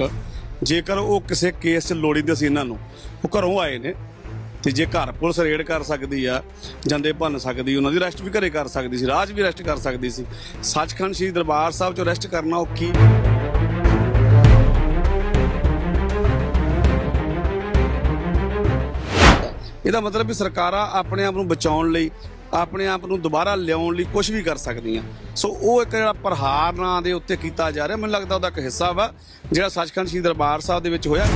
ਇੱਕ, ਜੇਕਰ ਉਹ ਕਿਸੇ ਕੇਸ 'ਚ ਲੋੜੀਂਦੇ ਸੀ ਇਹਨਾਂ ਨੂੰ, ਉਹ ਘਰੋਂ ਆਏ ਨੇ ਤੇ ਜੇ ਘਰ ਪੁਲਿਸ ਰੇਡ ਕਰ ਸਕਦੀ ਆ, ਜਾਂਦੇ ਭੰਨ ਸਕਦੀ, ਉਹਨਾਂ ਦੀ ਅਰੈਸਟ ਵੀ ਘਰੇ ਕਰ ਸਕਦੀ ਸੀ, ਰਾਜ ਵੀ ਅਰੈਸਟ ਕਰ ਸਕਦੀ ਸੀ। ਸੱਚਖੰਡ ਸ਼੍ਰੀ ਦਰਬਾਰ ਸਾਹਿਬ ਚ ਅਰੈਸਟ ਕਰਨਾ ਉਹ ਕੀ? ਇਹਦਾ ਮਤਲਬ ਵੀ ਸਰਕਾਰਾਂ ਆਪਣੇ ਆਪ ਨੂੰ ਬਚਾਉਣ ਲਈ ਆਪਣੇ ਆਪ ਨੂੰ ਦੁਬਾਰਾ ਲਿਆਉਣ ਲਈ ਕੁਝ ਵੀ ਕਰ ਸਕਦੀਆਂ। ਸੋ ਉਹ ਇੱਕ ਜਿਹੜਾ ਪ੍ਰਹਾਰ ਨਾਂ ਦੇ ਉੱਤੇ ਕੀਤਾ ਜਾ ਰਿਹਾ, ਮੈਨੂੰ ਲੱਗਦਾ ਉਹਦਾ ਇੱਕ ਹਿੱਸਾ ਵਾ, ਜਿਹੜਾ ਸੱਚਖੰਡ ਸ਼੍ਰੀ ਦਰਬਾਰ ਸਾਹਿਬ ਦੇ ਵਿੱਚ ਹੋਇਆ।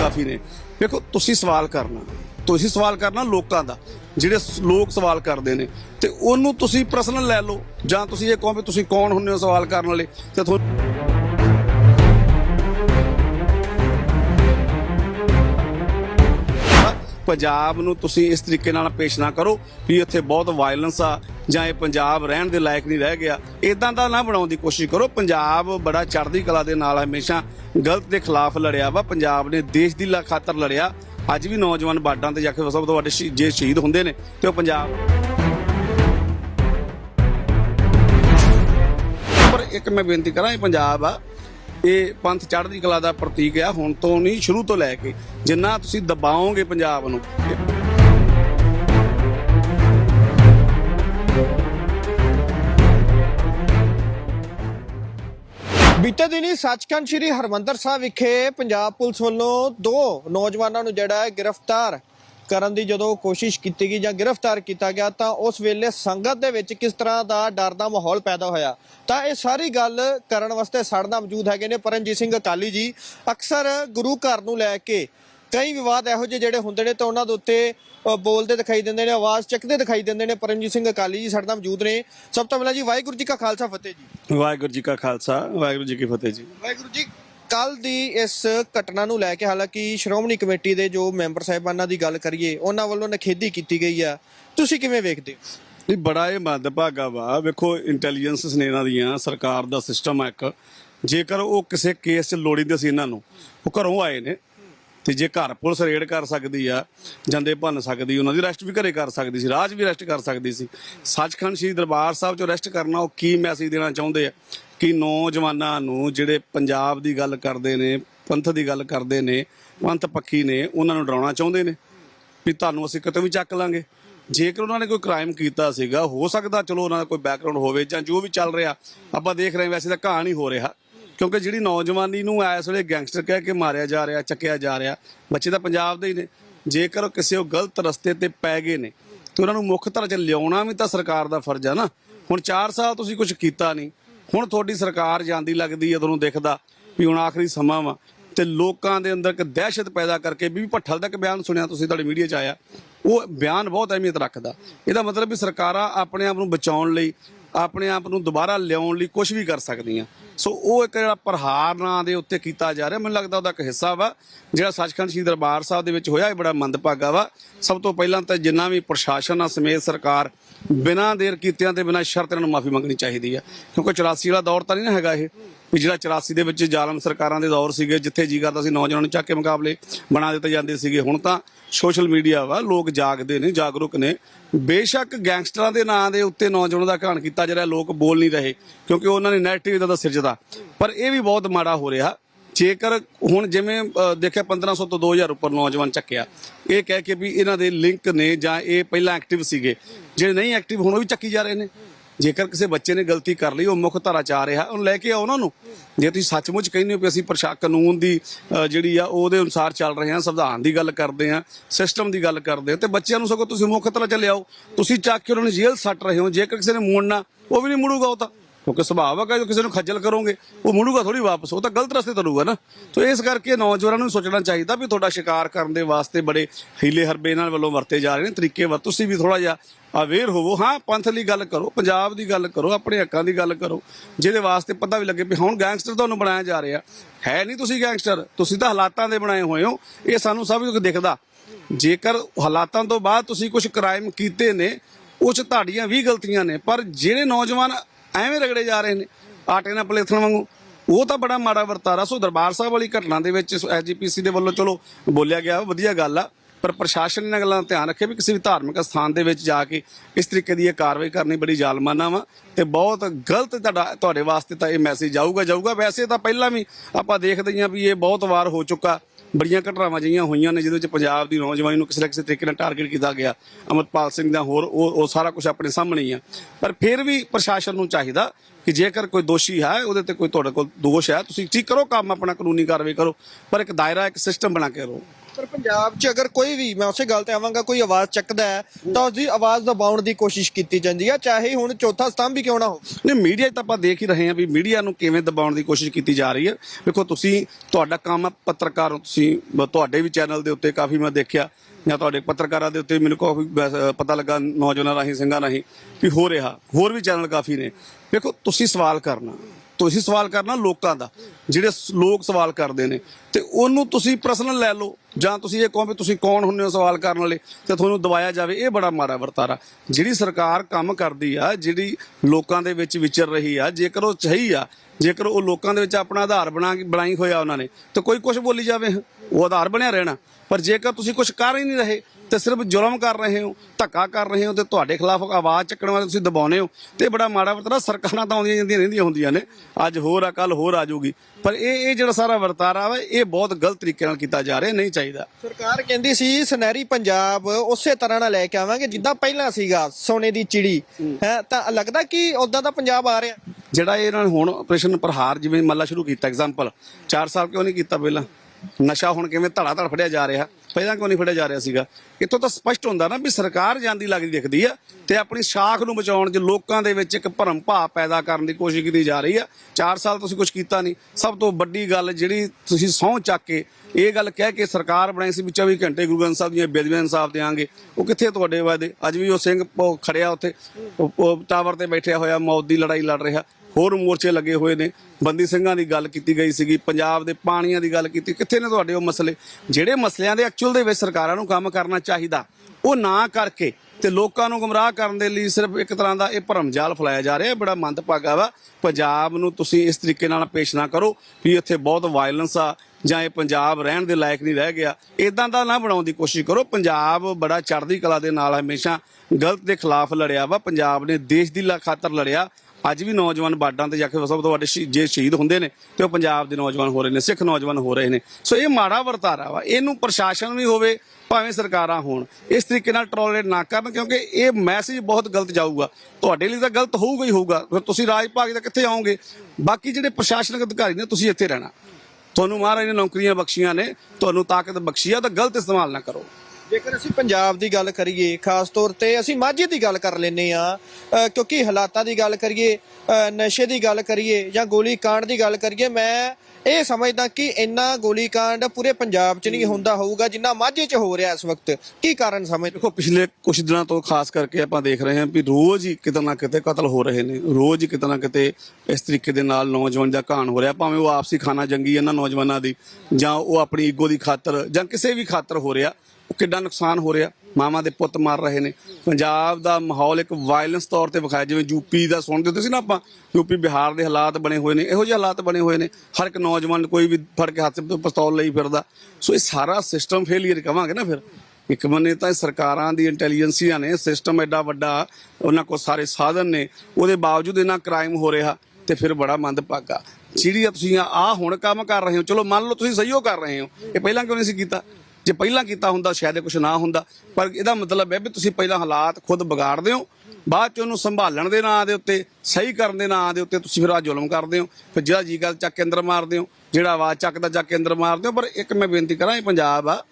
ਕਾਫੀ ਨੇ। ਦੇਖੋ ਤੁਸੀਂ ਸਵਾਲ ਕਰਨਾ, ਤੁਸੀਂ ਸਵਾਲ ਕਰਨਾ ਲੋਕਾਂ ਦਾ, ਜਿਹੜੇ ਲੋਕ ਸਵਾਲ ਕਰਦੇ ਨੇ, ਤੇ ਉਹਨੂੰ ਤੁਸੀਂ ਪਰਸਨਲ ਲੈ ਲਓ, ਜਾਂ ਤੁਸੀਂ ਇਹ ਕਹੋ ਵੀ ਤੁਸੀਂ ਕੌਣ ਹੁੰਦੇ ਹੋ ਸਵਾਲ ਕਰਨ ਵਾਲੇ, ਤੇ ਤੁਹਾਨੂੰ ਪੰਜਾਬ ਨੂੰ ਤੁਸੀਂ ਇਸ ਤਰੀਕੇ ਨਾਲ ਪੇਸ਼ ਨਾ ਕਰੋ ਵੀ ਇੱਥੇ ਬਹੁਤ ਵਾਇਲੈਂਸ ਆ ਜਾਂ ਇਹ ਪੰਜਾਬ ਰਹਿਣ ਦੇ ਲਾਇਕ ਨਹੀਂ ਰਹਿ ਗਿਆ। ਇਦਾਂ ਦਾ ਨਾ ਬਣਾਉਣ ਦੀ ਕੋਸ਼ਿਸ਼ ਕਰੋ। ਪੰਜਾਬ ਬੜਾ ਚੜ੍ਹਦੀ ਕਲਾ ਦੇ ਨਾਲ ਹਮੇਸ਼ਾ ਗਲਤ ਦੇ ਖਿਲਾਫ ਲੜਿਆ ਵਾ। ਪੰਜਾਬ ਨੇ ਦੇਸ਼ ਦੀ ਖਾਤਰ ਲੜਿਆ। ਅੱਜ ਵੀ ਨੌਜਵਾਨ ਬਾਡਾਂ ਤੇ ਜਾ ਕੇ ਸਭ ਤੋਂ ਵੱਡੇ ਜੇ ਸ਼ਹੀਦ ਹੁੰਦੇ ਨੇ ਤੇ ਉਹ ਪੰਜਾਬ ਇੱਕ ਮੈਂ ਬੇਨਤੀ ਕਰਾਂ, ਇਹ ਪੰਜਾਬ ਆ। ਇਹ ਪੰਥ ਚੜ੍ਹਦੀ ਕਲਾ ਦਾ ਪ੍ਰਤੀਕ ਆ, ਹੁਣ ਤੋਂ ਨਹੀਂ, ਸ਼ੁਰੂ ਤੋਂ ਲੈ ਕੇ ਜਿੰਨਾ ਤੁਸੀਂ ਦਬਾਓਗੇ ਪੰਜਾਬ ਨੂੰ। ਬੀਤੇ ਦਿਨੀ ਸੱਚਖੰਡ ਸ੍ਰੀ ਹਰਮੰਦਰ ਸਾਹਿਬ ਵਿਖੇ ਪੰਜਾਬ ਪੁਲਿਸ ਵੱਲੋਂ ਦੋ ਨੌਜਵਾਨਾਂ ਨੂੰ ਜਿਹੜਾ ਹੈ ਗ੍ਰਿਫਤਾਰ ਕਰਨ ਦੀ ਜਦੋਂ ਕੋਸ਼ਿਸ਼ ਕੀਤੀ ਗਈ ਜਾਂ ਗ੍ਰਿਫਤਾਰ ਕੀਤਾ ਗਿਆ ਤਾਂ ਉਸ ਵੇਲੇ ਸੰਗਤ ਦੇ ਵਿੱਚ ਕਿਸ ਤਰ੍ਹਾਂ ਦਾ ਡਰ ਦਾ ਮਾਹੌਲ ਪੈਦਾ ਹੋਇਆ? ਤਾਂ ਇਹ ਸਾਰੀ ਗੱਲ ਕਰਨ ਵਾਸਤੇ ਸਾਡੇ ਨਾਲ ਮੌਜੂਦ ਹੈਗੇ ਨੇ ਪਰਮਜੀਤ ਸਿੰਘ ਅਕਾਲੀ ਜੀ। ਅਕਸਰ ਗੁਰੂ ਘਰ ਨੂੰ ਲੈ ਕੇ ਕਈ ਵਿਵਾਦ ਇਹੋ ਜਿਹੇ ਜਿਹੜੇ ਹੁੰਦੇ ਨੇ ਤਾਂ ਉਹਨਾਂ ਦੇ ਉੱਤੇ ਬੋਲਦੇ ਦਿਖਾਈ ਦਿੰਦੇ ਨੇ ਆਵਾਜ਼ ਚੱਕਦੇ ਦਿਖਾਈ ਦਿੰਦੇ ਨੇ ਪਰਮਜੀਤ ਸਿੰਘ ਅਕਾਲੀ ਜੀ ਸਾਡੇ ਨਾਲ ਮੌਜੂਦ ਨੇ। ਸਭ ਤੋਂ ਪਹਿਲਾਂ ਜੀ ਵਾਹਿਗੁਰੂ ਜੀ ਕਾ ਖਾਲਸਾ ਫਤਿਹ ਜੀ। ਵਾਹਿਗੁਰੂ ਜੀ ਕਾ ਖਾਲਸਾ ਵਾਹਿਗੁਰੂ ਜੀ ਕੀ ਫਤਿਹ ਜੀ। ਵਾਹਿਗੁਰੂ ਜੀ ਕੱਲ ਦੀ ਇਸ ਘਟਨਾ ਨੂੰ ਲੈ ਕੇ ਹਾਲਾਂਕਿ ਸ਼੍ਰੋਮਣੀ ਕਮੇਟੀ ਦੇ ਜੋ ਮੈਂਬਰ ਸਾਹਿਬਾਨਾਂ ਦੀ ਗੱਲ ਕਰੀਏ, ਉਹਨਾਂ ਵੱਲੋਂ ਨਖੇਦੀ ਕੀਤੀ ਗਈ ਆ। ਤੁਸੀਂ ਕਿਵੇਂ ਵੇਖਦੇ ਹੋ? ਇਹ ਬੜਾ ਇਹ ਮੰਦਭਾਗਾ ਵਾ। ਵੇਖੋ ਇੰਟੈਲੀਜੈਂਸ ਨੇ ਦੀਆਂ, ਸਰਕਾਰ ਦਾ ਸਿਸਟਮ ਆ ਇੱਕ। ਜੇਕਰ ਉਹ ਕਿਸੇ ਕੇਸ 'ਚ ਲੋੜੀਂਦੇ ਸੀ ਇਹਨਾਂ ਨੂੰ, ਉਹ ਘਰੋਂ ਆਏ ਨੇ। ਤੇ ਜੇ ਘਰ ਪੁਲਿਸ ਰੇਡ ਕਰ ਸਕਦੀ ਆ, ਜਾਂਦੇ ਭੰਨ ਸਕਦੀ, ਉਹਨਾਂ ਦੀ ਅਰੈਸਟ ਵੀ ਘਰੇ ਕਰ ਸਕਦੀ ਸੀ ਰਾਜ ਵੀ ਅਰੈਸਟ ਕਰ ਸਕਦੀ ਸੀ। ਸੱਚਖੰਡ ਸ਼੍ਰੀ ਦਰਬਾਰ ਸਾਹਿਬ 'ਚੋਂ ਅਰੈਸਟ ਕਰਨਾ, ਉਹ ਕੀ ਮੈਸੇਜ ਦੇਣਾ ਚਾਹੁੰਦੇ ਆ? ਕਿ ਨੌਜਵਾਨਾਂ ਨੂੰ ਜਿਹੜੇ ਪੰਜਾਬ ਦੀ ਗੱਲ ਕਰਦੇ ਨੇ, ਪੰਥ ਦੀ ਗੱਲ ਕਰਦੇ ਨੇ, ਪੰਥ ਪੱਖੀ ਨੇ, ਉਹਨਾਂ ਨੂੰ ਡਰਾਉਣਾ ਚਾਹੁੰਦੇ ਨੇ? ਵੀ ਤੁਹਾਨੂੰ ਅਸੀਂ ਕਿਤੇ ਵੀ ਚੱਕ ਲਾਂਗੇ। ਜੇਕਰ ਉਹਨਾਂ ਨੇ ਕੋਈ ਕ੍ਰਾਈਮ ਕੀਤਾ ਸੀਗਾ, ਹੋ ਸਕਦਾ ਚਲੋ ਉਹਨਾਂ ਦਾ ਕੋਈ ਬੈਕਗ੍ਰਾਉਂਡ ਹੋਵੇ ਜਾਂ ਜੋ ਵੀ ਚੱਲ ਰਿਹਾ, ਆਪਾਂ ਦੇਖ ਰਹੇ ਹਾਂ ਵੈਸੇ ਤਾਂ ਕਹਾਣੀ ਹੀ ਹੋ ਰਿਹਾ। ਕਿਉਂਕਿ ਜਿਹੜੀ ਨੌਜਵਾਨੀ ਨੂੰ ਇਸ ਵੇਲੇ ਗੈਂਗਸਟਰ ਕਹਿ ਕੇ ਮਾਰਿਆ ਜਾ ਰਿਹਾ, ਚੱਕਿਆ ਜਾ ਰਿਹਾ, ਬੱਚੇ ਤਾਂ ਪੰਜਾਬ ਦੇ ਹੀ ਨੇ। ਜੇਕਰ ਉਹ ਕਿਸੇ ਉਹ ਗਲਤ ਰਸਤੇ ਤੇ ਪੈ ਗਏ ਨੇ, ਤੇ ਉਹਨਾਂ ਨੂੰ ਮੁੱਖ ਧਾਰਾ 'ਚ ਲਿਆਉਣਾ ਵੀ ਤਾਂ ਸਰਕਾਰ ਦਾ ਫਰਜ਼ ਆ ਨਾ। ਹੁਣ 4 ਸਾਲ ਤੁਸੀਂ ਕੁਝ ਕੀਤਾ ਨਹੀਂ। ਹੁਣ ਤੁਹਾਡੀ ਸਰਕਾਰ ਜਾਂਦੀ ਲੱਗਦੀ ਹੈ, ਤੁਹਾਨੂੰ ਦਿਖਦਾ ਵੀ ਹੁਣ ਆਖਰੀ ਸਮਾਂ ਵਾ ਤੇ ਲੋਕਾਂ ਦੇ ਅੰਦਰ ਇੱਕ ਦਹਿਸ਼ਤ ਪੈਦਾ ਕਰਕੇ ਬੀਬੀ ਭੱਠਲ ਦਾ ਇੱਕ ਬਿਆਨ ਸੁਣਿਆ ਤੁਸੀਂ, ਤੁਹਾਡੇ ਮੀਡੀਆ 'ਚ ਆਇਆ। ਉਹ ਬਿਆਨ ਬਹੁਤ ਅਹਿਮੀਅਤ ਰੱਖਦਾ। ਇਹਦਾ ਮਤਲਬ ਵੀ ਸਰਕਾਰਾਂ ਆਪਣੇ ਆਪ ਨੂੰ ਬਚਾਉਣ ਲਈ ਆਪਣੇ ਆਪ ਨੂੰ ਦੁਬਾਰਾ ਲਿਆਉਣ ਲਈ ਕੁਝ ਵੀ ਕਰ ਸਕਦੀਆਂ। ਸੋ ਉਹ ਇੱਕ ਜਿਹੜਾ ਪ੍ਰਹਾਰ ਨਾਂ ਦੇ ਉੱਤੇ ਕੀਤਾ ਜਾ ਰਿਹਾ, ਮੈਨੂੰ ਲੱਗਦਾ ਉਹਦਾ ਇੱਕ ਹਿੱਸਾ ਵਾ, ਜਿਹੜਾ ਸੱਚਖੰਡ ਸ਼੍ਰੀ ਦਰਬਾਰ ਸਾਹਿਬ ਦੇ ਵਿੱਚ ਹੋਇਆ ਇਹ ਬੜਾ ਮੰਦਭਾਗਾ ਵਾ। ਸਭ ਤੋਂ ਪਹਿਲਾਂ ਤਾਂ ਜਿੰਨਾ ਵੀ ਪ੍ਰਸ਼ਾਸਨ ਆ ਸਮੇਤ ਸਰਕਾਰ ਬਿਨਾਂ ਦੇਰ ਕੀਤਿਆਂ ਤੇ ਬਿਨਾਂ ਸ਼ਰਤ ਇਹਨਾਂ ਨੂੰ ਮਾਫੀ ਮੰਗਣੀ ਚਾਹੀਦੀ ਆ। ਕਿਉਂਕਿ 84 ਵਾਲਾ ਦੌਰ ਤਾਂ ਨਹੀਂ ਨਾ ਹੈਗਾ ਇਹ। ਵੀ ਜਿਹੜਾ 84 ਦੇ ਵਿੱਚ ਜ਼ਾਲਮ ਸਰਕਾਰਾਂ ਦੇ ਦੌਰ ਸੀਗੇ ਜਿੱਥੇ ਜੀ ਕਰਦਾ ਸੀ ਨੌਜਵਾਨਾਂ ਨੂੰ ਚੱਕ ਕੇ ਮੁਕਾਬਲੇ ਬਣਾ ਦਿੱਤੇ ਜਾਂਦੇ ਸੀਗੇ। ਹੁਣ ਤਾਂ ਸੋਸ਼ਲ ਮੀਡੀਆ ਵਾ ਲੋਕ ਜਾਗਦੇ ਨੇ ਜਾਗਰੂਕ ਨੇ। ਬੇਸ਼ੱਕ ਗੈਂਗਸਟਰਾਂ ਦੇ ਨਾਂ ਦੇ ਉੱਤੇ ਨੌਜਵਾਨਾਂ ਦਾ ਘਾਣ ਕੀਤਾ ਜਾ ਰਿਹਾ ਲੋਕ ਬੋਲ ਨਹੀਂ ਰਹੇ ਕਿਉਂਕਿ ਉਹਨਾਂ ਨੇ ਨੈਰੇਟਿਵ ਦਾ ਸਿਰਜਦਾ। ਪਰ ਇਹ ਵੀ ਬਹੁਤ ਮਾੜਾ ਹੋ ਰਿਹਾ। ਜੇਕਰ ਹੁਣ ਜਿਵੇਂ ਅ, ਦੇਖਿਆ 1500 ਤੋਂ 2000 ਉੱਪਰ ਨੌਜਵਾਨ ਚੱਕਿਆ ਇਹ ਕਹਿ ਕੇ ਵੀ ਇਹਨਾਂ ਦੇ ਲਿੰਕ ਨੇ ਜਾਂ ਇਹ ਪਹਿਲਾਂ ਐਕਟਿਵ ਸੀਗੇ। ਜਿਹੜੇ ਨਹੀਂ ਐਕਟਿਵ ਹੁਣ ਉਹ ਵੀ ਚੱਕੀ ਜਾ ਰਹੇ ਨੇ। ਜੇਕਰ ਕਿਸੇ ਬੱਚੇ ਨੇ ਗਲਤੀ ਕਰ ਲਈ, ਉਹ ਮੁੱਖ ਧਾਰਾ ਚ ਆ ਰਿਹਾ, ਉਹਨੂੰ ਲੈ ਕੇ ਆਓ ਉਹਨਾਂ ਨੂੰ। ਜੇ ਤੁਸੀਂ ਸੱਚਮੁੱਚ ਕਹਿੰਦੇ ਹੋ ਕਿ ਅਸੀਂ ਪ੍ਰਸ਼ਾ, ਕਾਨੂੰਨ ਦੀ ਜਿਹੜੀ ਆ, ਉਹਦੇ ਅਨੁਸਾਰ ਚੱਲ ਰਹੇ ਹਾਂ, ਸੰਵਿਧਾਨ ਦੀ ਗੱਲ ਕਰਦੇ ਹਾਂ, ਸਿਸਟਮ ਦੀ ਗੱਲ ਕਰਦੇ ਹਾਂ, ਤੇ ਬੱਚਿਆਂ ਨੂੰ ਸਗੋਂ ਤੁਸੀਂ ਮੁੱਖ ਧਾਰਾ ਚ ਲਿਆਓ। ਤੁਸੀਂ ਚੱਕ ਕੇ ਉਹਨਾਂ ਨੂੰ ਜੇਲ੍ਹ ਸੱਟ ਰਹੇ ਹੋ, ਜੇਕਰ ਕਿਸੇ ਨੇ ਮੋੜਨਾ, ਉਹ ਵੀ ਨਹੀਂ ਮੁੜੂਗਾ ਉਹ ਤਾਂ। ਕਿਉਂਕਿ ਸੁਭਾਵਕ ਹੈ ਜੋ ਕਿਸੇ ਨੂੰ ਖੱਜਲ ਕਰੋਗੇ, ਉਹ ਮੁੜੂਗਾ ਥੋੜੀ ਵਾਪਸ, ਉਹ ਤਾਂ ਗਲਤ ਰਸਤੇ ਤੁਰੂਗਾ ਨਾ। ਸੋ ਇਸ ਕਰਕੇ ਨੌਜਵਾਨਾਂ ਨੂੰ ਸੋਚਣਾ ਚਾਹੀਦਾ ਵੀ ਤੁਹਾਡਾ ਸ਼ਿਕਾਰ ਕਰਨ ਦੇ ਵਾਸਤੇ ਬੜੇ ਹੀਲੇ ਹਰਬੇ ਇਹਨਾਂ ਵੱਲੋਂ ਵਰਤੇ ਜਾ ਰਹੇ ਨੇ, ਤਰੀਕੇ ਵਰ ਤੁਸੀਂ ਵੀ ਥੋੜਾ ਜਿਹਾ ਅਵੇਅਰ ਹੋਵੋ। ਹਾਂ, ਪੰਥ ਲਈ ਗੱਲ ਕਰੋ, ਪੰਜਾਬ ਦੀ ਗੱਲ ਕਰੋ, ਆਪਣੇ ਹੱਕਾਂ ਦੀ ਗੱਲ ਕਰੋ, ਜਿਹਦੇ ਵਾਸਤੇ ਪਤਾ ਵੀ ਲੱਗੇ ਵੀ ਹੁਣ ਗੈਂਗਸਟਰ ਤੁਹਾਨੂੰ ਬਣਾਇਆ ਜਾ ਰਿਹਾ। ਹੈ ਨਹੀਂ ਤੁਸੀਂ ਗੈਂਗਸਟਰ, ਤੁਸੀਂ ਤਾਂ ਹਾਲਾਤਾਂ ਦੇ ਬਣਾਏ ਹੋਏ ਹੋ, ਇਹ ਸਾਨੂੰ ਸਭ ਕੁਝ ਦਿਖਦਾ। ਜੇਕਰ ਹਾਲਾਤਾਂ ਤੋਂ ਬਾਅਦ ਤੁਸੀਂ ਕੁਝ ਕ੍ਰਾਈਮ ਕੀਤੇ ਨੇ, ਉਹ 'ਚ ਤੁਹਾਡੀਆਂ ਵੀ ਗਲਤੀਆਂ ਨੇ, ਪਰ ਜਿਹੜੇ ਨੌਜਵਾਨ ਐਵੇਂ ਰਗੜੇ ਜਾ ਰਹੇ ਨੇ। ਆਟੇ ਨਾਲ ਪਲੇਥਣ ਵਾਂਗੂ। ਉਹ ਤਾਂ ਬੜਾ ਮਾੜਾ ਵਰਤਾਰਾ। ਸੋ ਦਰਬਾਰ ਸਾਹਿਬ ਵਾਲੀ ਘਟਨਾ ਦੇ ਵਿੱਚ ਐਜੀਪੀਸੀ ਦੇ ਵੱਲੋਂ ਚਲੋ ਬੋਲਿਆ ਗਿਆ, ਵਧੀਆ ਗੱਲ ਆ। ਪਰ ਪ੍ਰਸ਼ਾਸਨ ਨੇ ਗੱਲਾਂ ਦਾ ਧਿਆਨ ਰੱਖੇ ਵੀ ਕਿਸੇ ਵੀ ਧਾਰਮਿਕ ਸਥਾਨ ਦੇ ਵਿੱਚ ਜਾ ਕੇ ਇਸ ਤਰੀਕੇ ਦੀ ਇਹ ਕਾਰਵਾਈ ਕਰਨੀ ਬੜੀ ਜ਼ਾਲਮਾਨਾ ਵਾ ਤੇ ਬਹੁਤ ਗਲਤ ਤੁਹਾਡਾ, ਤੁਹਾਡੇ ਵਾਸਤੇ ਤਾਂ ਇਹ ਮੈਸੇਜ ਜਾਊਗਾ ਜਾਊਗਾ। ਵੈਸੇ ਤਾਂ ਪਹਿਲਾਂ ਵੀ ਆਪਾਂ ਦੇਖਦੇ ਹਾਂ ਵੀ ਇਹ ਬਹੁਤ ਵਾਰ ਹੋ ਚੁੱਕਾ। ਬੜੀਆਂ ਘਟਨਾਵਾਂ ਜਿਹੀਆਂ ਹੋਈਆਂ ਨੇ ਜਿਹਦੇ ਵਿੱਚ ਪੰਜਾਬ ਦੀ ਨੌਜਵਾਨੀ ਨੂੰ ਕਿਸੇ ਨਾ ਕਿਸੇ ਤਰੀਕੇ ਨਾਲ ਟਾਰਗੇਟ ਕੀਤਾ ਗਿਆ। ਅਮਰਪਾਲ ਸਿੰਘ ਦਾ ਹੋਰ, ਉਹ ਉਹ ਸਾਰਾ ਕੁਝ ਆਪਣੇ ਸਾਹਮਣੇ ਹੀ ਆ। ਪਰ ਫਿਰ ਵੀ ਪ੍ਰਸ਼ਾਸਨ ਨੂੰ ਚਾਹੀਦਾ ਕਿ ਜੇਕਰ ਕੋਈ ਦੋਸ਼ੀ ਹੈ, ਉਹਦੇ ਤੇ ਕੋਈ ਤੁਹਾਡੇ ਕੋਲ ਦੋਸ਼ ਹੈ, ਤੁਸੀਂ ਠੀਕ ਕਰੋ ਕੰਮ, ਆਪਣਾ ਕਾਨੂੰਨੀ ਕਾਰਵਾਈ ਕਰੋ। ਪਰ ਇੱਕ ਦਾਇਰਾ, ਇੱਕ ਸਿਸਟਮ ਬਣਾ ਕੇ ਰਹੋ। ਪਰ ਪੰਜਾਬ 'ਚ ਅਗਰ ਕੋਈ ਵੀ, ਮੈਂ ਉਸੇ ਗੱਲ ਤੇ ਆਵਾਂਗਾ, ਕੋਈ ਆਵਾਜ਼ ਚੱਕਦਾ ਹੈ, ਤਾਂ ਉਸ ਦੀ ਆਵਾਜ਼ ਦਬਾਉਣ ਦੀ ਕੋਸ਼ਿਸ਼ ਕੀਤੀ ਜਾਂਦੀ ਹੈ, ਚਾਹੇ ਹੁਣ ਚੌਥਾ ਸਤੰਭ ਵੀ ਕਿਉਂ ਨਾ ਹੋ ਨਹੀਂ ਮੀਡੀਆ 'ਚ ਤਾਂ ਆਪਾਂ ਦੇਖ ਹੀ ਰਹੇ ਹਾਂ ਵੀ ਮੀਡੀਆ ਨੂੰ ਕਿਵੇਂ ਦਬਾਉਣ ਦੀ ਕੋਸ਼ਿਸ਼ ਕੀਤੀ ਜਾ ਰਹੀ ਹੈ। ਵੇਖੋ, ਤੁਸੀਂ, ਤੁਹਾਡਾ ਕੰਮ ਹੈ ਪੱਤਰਕਾਰ ਹੋ ਤੁਸੀਂ, ਬ- ਤੁਹਾਡੇ ਵੀ ਚੈਨਲ ਦੇ ਉੱਤੇ ਕਾਫੀ ਮੈਂ ਦੇਖਿਆ, ਜਾਂ ਤੁਹਾਡੇ ਪੱਤਰਕਾਰਾਂ ਦੇ ਉੱਤੇ ਮੈਨੂੰ ਕਾਫੀ ਵੈਸੇ ਪਤਾ ਲੱਗਾ ਨੌਜਵਾਨਾਂ ਰਾਹੀਂ, ਸਿੰਘਾਂ ਰਾਹੀਂ, ਵੀ ਹੋ ਰਿਹਾ, ਹੋਰ ਵੀ ਚੈਨਲ ਕਾਫੀ ਨੇ। ਵੇਖੋ, ਤੁਸੀਂ ਸਵਾਲ ਕਰਨਾ ਤੁਸੀਂ ਸਵਾਲ ਕਰਨਾ ਲੋਕਾਂ ਦਾ, ਜਿਹੜੇ ਲੋਕ ਸਵਾਲ ਕਰਦੇ ਨੇ। ਤੇ ਉਹਨੂੰ ਤੁਸੀਂ ਪਰਸਨਲ ਲੈ ਲਓ, ਜਾਂ ਤੁਸੀਂ ਇਹ ਕਹੋ ਵੀ ਤੁਸੀਂ ਕੌਣ ਹੁੰਦੇ ਹੋ ਸਵਾਲ ਕਰਨ ਵਾਲੇ, ਤੇ ਤੁਹਾਨੂੰ ਦਬਾਇਆ ਜਾਵੇ, ਇਹ ਬੜਾ ਮਾੜਾ ਵਰਤਾਰਾ। ਜਿਹੜੀ ਸਰਕਾਰ ਕੰਮ ਕਰਦੀ ਆ, ਜਿਹੜੀ ਲੋਕਾਂ ਦੇ ਵਿੱਚ ਵਿਚਰ ਰਹੀ ਆ, ਜੇਕਰ ਉਹ ਚਾਹੀ ਆ, ਜੇਕਰ ਉਹ ਲੋਕਾਂ ਦੇ ਵਿੱਚ ਆਪਣਾ ਆਧਾਰ ਬਣਾ, ਬਣਾਈ ਹੋਇਆ ਉਹਨਾਂ ਨੇ, ਤੇ ਕੋਈ ਕੁਝ ਬੋਲੀ ਜਾਵੇ, ਉਹ ਆਧਾਰ ਬਣਿਆ ਰਹਿਣਾ। ਪਰ ਜੇਕਰ ਤੁਸੀਂ ਕੁਝ ਕਰ ਹੀ ਨਹੀਂ ਰਹੇ ਤੇ ਸਿਰਫ ਜ਼ੁਲਮ ਕਰ ਰਹੇ ਹੋ ਧੱਕਾ ਕਰ ਰਹੇ ਹੋ ਤੇ ਤੁਹਾਡੇ ਖਿਲਾਫ ਆਵਾਜ਼ ਚੱਕਣ ਵਾਲੇ ਤੁਸੀਂ ਦਬਾਉਨੇ ਹੋ ਤੇ ਬੜਾ ਮਾੜਾ ਵਰਤਾਰਾ ਸਰਕਾਰਾਂ ਤਾਂ ਆਉਂਦੀਆਂ ਜਾਂਦੀਆਂ ਰਹਿੰਦੀਆਂ ਹੁੰਦੀਆਂ ਨੇ। ਅੱਜ ਹੋਰ ਆ ਕੱਲ ਹੋਰ ਆ ਜਾਊਗੀ। ਪਰ ਇਹ ਇਹ ਜਿਹੜਾ ਸਾਰਾ ਵਰਤਾਰਾ ਵਾ ਇਹ ਬਹੁਤ ਗਲਤ ਤਰੀਕੇ ਨਾਲ ਕੀਤਾ ਜਾ ਰਿਹਾ ਨਹੀਂ ਚਾਹੀਦਾ। ਸਰਕਾਰ ਕਹਿੰਦੀ ਸੀ ਸੁਨਹਿਰੀ ਪੰਜਾਬ ਉਸੇ ਤਰ੍ਹਾਂ ਨਾਲ ਲੈ ਕੇ ਆਵਾਂਗੇ ਜਿੱਦਾਂ ਪਹਿਲਾਂ ਸੀਗਾ ਸੋਨੇ ਦੀ ਚਿੜੀ। ਹੈ ਤਾਂ ਲੱਗਦਾ ਕਿ ਉਦਾਂ ਦਾ ਪੰਜਾਬ ਆ ਰਿਹਾ। ਜਿਹੜਾ ਇਹਨਾਂ ਨੇ ਹੁਣ ਆਪਰੇਸ਼ਨ ਪ੍ਰਹਾਰ ਜਿਵੇਂ ਮੱਲਾ ਸ਼ੁਰੂ ਕੀਤਾ ਐਗਜ਼ਾਮਪਲ 4 ਸਾਲ ਕਿਉਂ ਨਹੀਂ ਕੀਤਾ ਪਹਿਲਾਂ? ਨਸ਼ਾ ਹੁਣ ਕਿਵੇਂ ਧੜਾ ਧੜ ਫੜਿਆ ਜਾ ਰਿਹਾ? ਪਹਿਲਾਂ ਕਿਉਂ ਨਹੀਂ ਫੜਿਆ ਜਾ ਰਿਹਾ ਸੀਗਾ? ਇੱਥੋਂ ਤਾਂ ਸਪਸ਼ਟ ਹੁੰਦਾ ਨਾ ਵੀ ਸਰਕਾਰ ਜਾਂਦੀ ਲੱਗਦੀ ਦਿਖਦੀ ਆ ਤੇ ਆਪਣੀ ਸ਼ਾਖ ਨੂੰ ਬਚਾਉਣ 'ਚ ਲੋਕਾਂ ਦੇ ਵਿੱਚ ਇੱਕ ਭਰਮ ਭਾਵ ਪੈਦਾ ਕਰਨ ਦੀ ਕੋਸ਼ਿਸ਼ ਕੀਤੀ ਜਾ ਰਹੀ ਆ। 4 ਸਾਲ ਤੁਸੀਂ ਕੁਝ ਕੀਤਾ ਨਹੀਂ। ਸਭ ਤੋਂ ਵੱਡੀ ਗੱਲ ਜਿਹੜੀ ਤੁਸੀਂ ਸਹੁੰ ਚੱਕ ਕੇ ਇਹ ਗੱਲ ਕਹਿ ਕੇ ਸਰਕਾਰ ਬਣਾਈ ਸੀ ਵੀ 24 ਘੰਟੇ ਗੁਰੂ ਗ੍ਰੰਥ ਸਾਹਿਬ ਦੀਆਂ ਬੇਦਬੀਆਂ ਇਨਸਾਫ ਦੇਾਂਗੇ ਉਹ ਕਿੱਥੇ ਤੁਹਾਡੇ ਵਾਅਦੇ? ਅੱਜ ਵੀ ਉਹ ਸਿੰਘ ਖੜਿਆ ਉੱਥੇ। ਟਾਵਰ ਤੇ ਬੈਠਿਆ ਹੋਇਆ, ਮੌਤ ਦੀ ਲੜਾਈ ਲੜ ਰਿਹਾ। ਹੋਰ ਮੋਰਚੇ ਲੱਗੇ ਹੋਏ ਨੇ। ਬੰਦੀ ਸਿੰਘਾਂ ਦੀ ਗੱਲ ਕੀਤੀ ਗਈ ਸੀਗੀ, ਪੰਜਾਬ ਦੇ ਪਾਣੀਆਂ ਦੀ ਗੱਲ ਕੀਤੀ। ਕਿੱਥੇ ਨੇ ਤੁਹਾਡੇ ਉਹ ਮਸਲੇ? ਜਿਹੜੇ ਮਸਲਿਆਂ ਦੇ ਐਕਚੁਅਲ ਦੇ ਵਿੱਚ ਸਰਕਾਰਾਂ ਨੂੰ ਕੰਮ ਕਰਨਾ ਚਾਹੀਦਾ, ਉਹ ਨਾ ਕਰਕੇ ਤੇ ਲੋਕਾਂ ਨੂੰ ਗੁੰਮਰਾਹ ਕਰਨ ਦੇ ਲਈ ਸਿਰਫ ਇੱਕ ਤਰ੍ਹਾਂ ਦਾ ਇਹ ਭਰਮਜਾਲ ਫੈਲਾਇਆ ਜਾ ਰਿਹਾ। ਬੜਾ ਮੰਦਭਾਗਾ ਵਾ। ਪੰਜਾਬ ਨੂੰ ਤੁਸੀਂ ਇਸ ਤਰੀਕੇ ਨਾਲ ਪੇਸ਼ ਨਾ ਕਰੋ ਵੀ ਇੱਥੇ ਬਹੁਤ ਵਾਇਲੈਂਸ ਆ ਜਾਂ ਇਹ ਪੰਜਾਬ ਰਹਿਣ ਦੇ ਲਾਇਕ ਨਹੀਂ ਰਹਿ ਗਿਆ। ਇਦਾਂ ਦਾ ਨਾ ਬਣਾਉਣ ਦੀ ਕੋਸ਼ਿਸ਼ ਕਰੋ। ਪੰਜਾਬ ਬੜਾ ਚੜ੍ਹਦੀ ਕਲਾ ਦੇ ਨਾਲ ਹਮੇਸ਼ਾ ਗਲਤ ਦੇ ਖਿਲਾਫ ਲੜਿਆ ਵਾ। ਪੰਜਾਬ ਨੇ ਦੇਸ਼ ਦੀ ਖਾਤਰ ਲੜਿਆ। ਅੱਜ ਵੀ ਨੌਜਵਾਨ ਬਾਡਾਂ ਤੇ ਜਾ ਕੇ ਸਭ ਤੁਹਾਡੇ ਸ਼ਹੀ- ਜੇ ਸ਼ਹੀਦ ਹੁੰਦੇ ਨੇ ਤੇ ਉਹ ਪੰਜਾਬ ਦੇ ਨੌਜਵਾਨ ਹੋ ਰਹੇ ਨੇ, ਸਿੱਖ ਨੌਜਵਾਨ ਹੋ ਰਹੇ ਨੇ। ਸੋ ਇਹ ਮਾੜਾ ਵਰਤਾਰਾ ਵਾ, ਇਹਨੂੰ ਪ੍ਰਸ਼ਾਸਨ ਵੀ ਹੋਵੇ, ਭਾਵੇਂ ਸਰਕਾਰਾਂ ਹੋਣ, ਇਸ ਤਰੀਕੇ ਨਾਲ ਟਰੋਲੇਟ ਨਾ ਕਰਨ ਕਿਉਂਕਿ ਇਹ ਮੈਸੇਜ ਬਹੁਤ ਗਲਤ ਜਾਊਗਾ। ਤੁਹਾਡੇ ਲਈ ਤਾਂ ਗਲਤ ਹੋਊਗਾ ਹੀ ਹੋਊਗਾ, ਫਿਰ ਤੁਸੀਂ ਰਾਜ ਭਾਗ ਦਾ ਕਿੱਥੇ ਆਓਗੇ? ਬਾਕੀ ਜਿਹੜੇ ਪ੍ਰਸ਼ਾਸਨਿਕ ਅਧਿਕਾਰੀ ਨੇ, ਤੁਸੀਂ ਇੱਥੇ ਰਹਿਣਾ। ਤੁਹਾਨੂੰ ਮਹਾਰਾਜ ਨੇ ਨੌਕਰੀਆਂ ਬਖਸ਼ੀਆਂ ਨੇ, ਤੁਹਾਨੂੰ ਤਾਕਤ ਬਖਸ਼ੀ ਆ, ਤਾਂ ਗਲਤ ਇਸਤੇਮਾਲ ਨਾ ਕਰੋ। ਜੇਕਰ ਅਸੀਂ ਪੰਜਾਬ ਦੀ ਗੱਲ ਕਰੀਏ, ਖਾਸ ਤੌਰ ਤੇ ਅਸੀਂ ਮਾਝੇ ਦੀ ਗੱਲ ਕਰ ਲੈਨੇ ਆ ਕਿਉਂਕਿ ਹਾਲਾਤਾਂ ਦੀ ਗੱਲ ਕਰੀਏ ਨਸ਼ੇ ਦੀ ਗੱਲ ਕਰੀਏ ਜਾਂ ਗੋਲੀ ਕਾਂਡ ਦੀ ਗੱਲ ਕਰੀਏ, ਮੈਂ ਇਹ ਸਮਝਦਾ ਕਿ ਇੰਨਾ ਗੋਲੀ ਕਾਂਡ ਪੂਰੇ ਪੰਜਾਬ 'ਚ ਨਹੀਂ ਹੁੰਦਾ ਹੋਊਗਾ ਜਿੰਨਾ ਮਾਝੇ 'ਚ ਹੋ ਰਿਹਾ ਇਸ ਵਕਤ। ਕੀ ਕਾਰਨ ਸਮਝ ਦੇਖੋ, ਪਿਛਲੇ ਕੁਝ ਦਿਨਾਂ ਤੋਂ ਖਾਸ ਕਰਕੇ ਆਪਾਂ ਦੇਖ ਰਹੇ ਹਾਂ ਵੀ ਰੋਜ਼ ਹੀ ਕਿਤੇ ਨਾ ਕਿਤੇ ਕਤਲ ਹੋ ਰਹੇ ਨੇ। ਰੋਜ਼ ਹੀ ਕਿਤੇ ਨਾ ਕਿਤੇ ਇਸ ਤਰੀਕੇ ਦੇ ਨਾਲ ਨੌਜਵਾਨ ਦਾ ਘਾਣ ਹੋ ਰਿਹਾ, ਭਾਵੇਂ ਉਹ ਆਪਸੀ ਖਾਣਾ ਜੰਗੀ ਇਹਨਾਂ ਨੌਜਵਾਨਾਂ ਦੀ, ਜਾਂ ਉਹ ਆਪਣੀ ਈਗੋ ਦੀ ਖਾਤਰ ਜਾਂ ਕਿਸੇ ਵੀ ਖਾਤਰ ਹੋ ਰਿਹਾ। ਕਿੰਨਾ ਨੁਕਸਾਨ ਹੋ ਰਿਹਾ? ਮਾਮਾ ਦੇ ਪੁੱਤ ਮਰ ਰਹੇ ਨੇ। ਪੰਜਾਬ ਦਾ ਮਾਹੌਲ ਇੱਕ ਵਾਇਲੈਂਸ ਤੌਰ ਤੇ ਵਿਖਾਇਆ, ਜਿਵੇਂ ਯੂਪੀ ਦਾ ਸੁਣਦੇ ਹੁੰਦੇ ਨਾ ਆਪਾਂ ਯੂਪੀ ਬਿਹਾਰ ਦੇ ਹਾਲਾਤ ਬਣੇ ਹੋਏ ਨੇ, ਇਹੋ ਜਿਹੇ ਹਾਲਾਤ ਬਣੇ ਹੋਏ ਨੇ। ਹਰ ਇੱਕ ਨੌਜਵਾਨ ਕੋਈ ਵੀ ਫੜ ਕੇ ਹੱਥ 'ਚ ਪਿਸਤੌਲ ਲਈ ਫਿਰਦਾ। ਸੋ ਇਹ ਸਾਰਾ ਸਿਸਟਮ ਫੇਲੀਅਰ ਕਵਾਂਗੇ ਨਾ ਫਿਰ। ਇੱਕ ਬੰਨੇ ਤਾਂ ਸਰਕਾਰਾਂ ਦੀ ਇੰਟੈਲੀਜੈਂਸੀਆਂ ਨੇ ਸਿਸਟਮ ਐਡਾ ਵੱਡਾ, ਉਹਨਾਂ ਕੋਲ ਸਾਰੇ ਸਾਧਨ ਨੇ, ਉਹਦੇ ਬਾਵਜੂਦ ਇਹਨਾਂ ਕ੍ਰਾਈਮ ਹੋ ਰਿਹਾ ਤੇ ਫਿਰ ਬੜਾ ਮੰਦਭਾਗਾ। ਜਿਹੜੀ ਤੁਸੀਂ ਆ ਹੁਣ ਕੰਮ ਕਰ ਰਹੇ ਹੋ। ਚਲੋ ਮੰਨ ਲਓ ਤੁਸੀਂ ਸਹੀ ਹੋ ਕਰ ਰਹੇ ਹੋ। ਇਹ ਪਹਿਲਾਂ ਕਿਉਂ ਨਹੀਂ ਸੀ ਕੀਤਾ? ਜੇ ਪਹਿਲਾਂ ਕੀਤਾ ਹੁੰਦਾ, ਸ਼ਾਇਦ ਇਹ ਕੁਝ ਨਾ ਹੁੰਦਾ। ਪਰ ਇਹਦਾ ਮਤਲਬ ਹੈ ਵੀ ਤੁਸੀਂ ਪਹਿਲਾਂ ਹਾਲਾਤ ਖੁਦ ਵਿਗਾੜਦੇ ਹੋ ਬਾਅਦ ਚ ਉਹਨੂੰ ਸੰਭਾਲਣ ਦੇ ਨਾਂ ਦੇ ਉੱਤੇ, ਸਹੀ ਕਰਨ ਦੇ ਨਾਂ ਦੇ ਉੱਤੇ ਤੁਸੀਂ ਫਿਰ ਆ ਜ਼ੁਲਮ ਕਰਦੇ ਹੋ ਫਿਰ ਜਿਹੜਾ ਜੀ ਗੱਲ ਚੱਕ ਕੇ ਅੰਦਰ ਮਾਰਦੇ ਹੋ ਜਿਹੜਾ ਆਵਾਜ਼ ਚੱਕਦਾ ਚੱਕ ਕੇ ਅੰਦਰ ਮਾਰਦੇ ਹੋ ਪਰ ਇੱਕ ਮੈਂ ਬੇਨਤੀ ਕਰਾਂ, ਇਹ ਪੰਜਾਬ ਆ।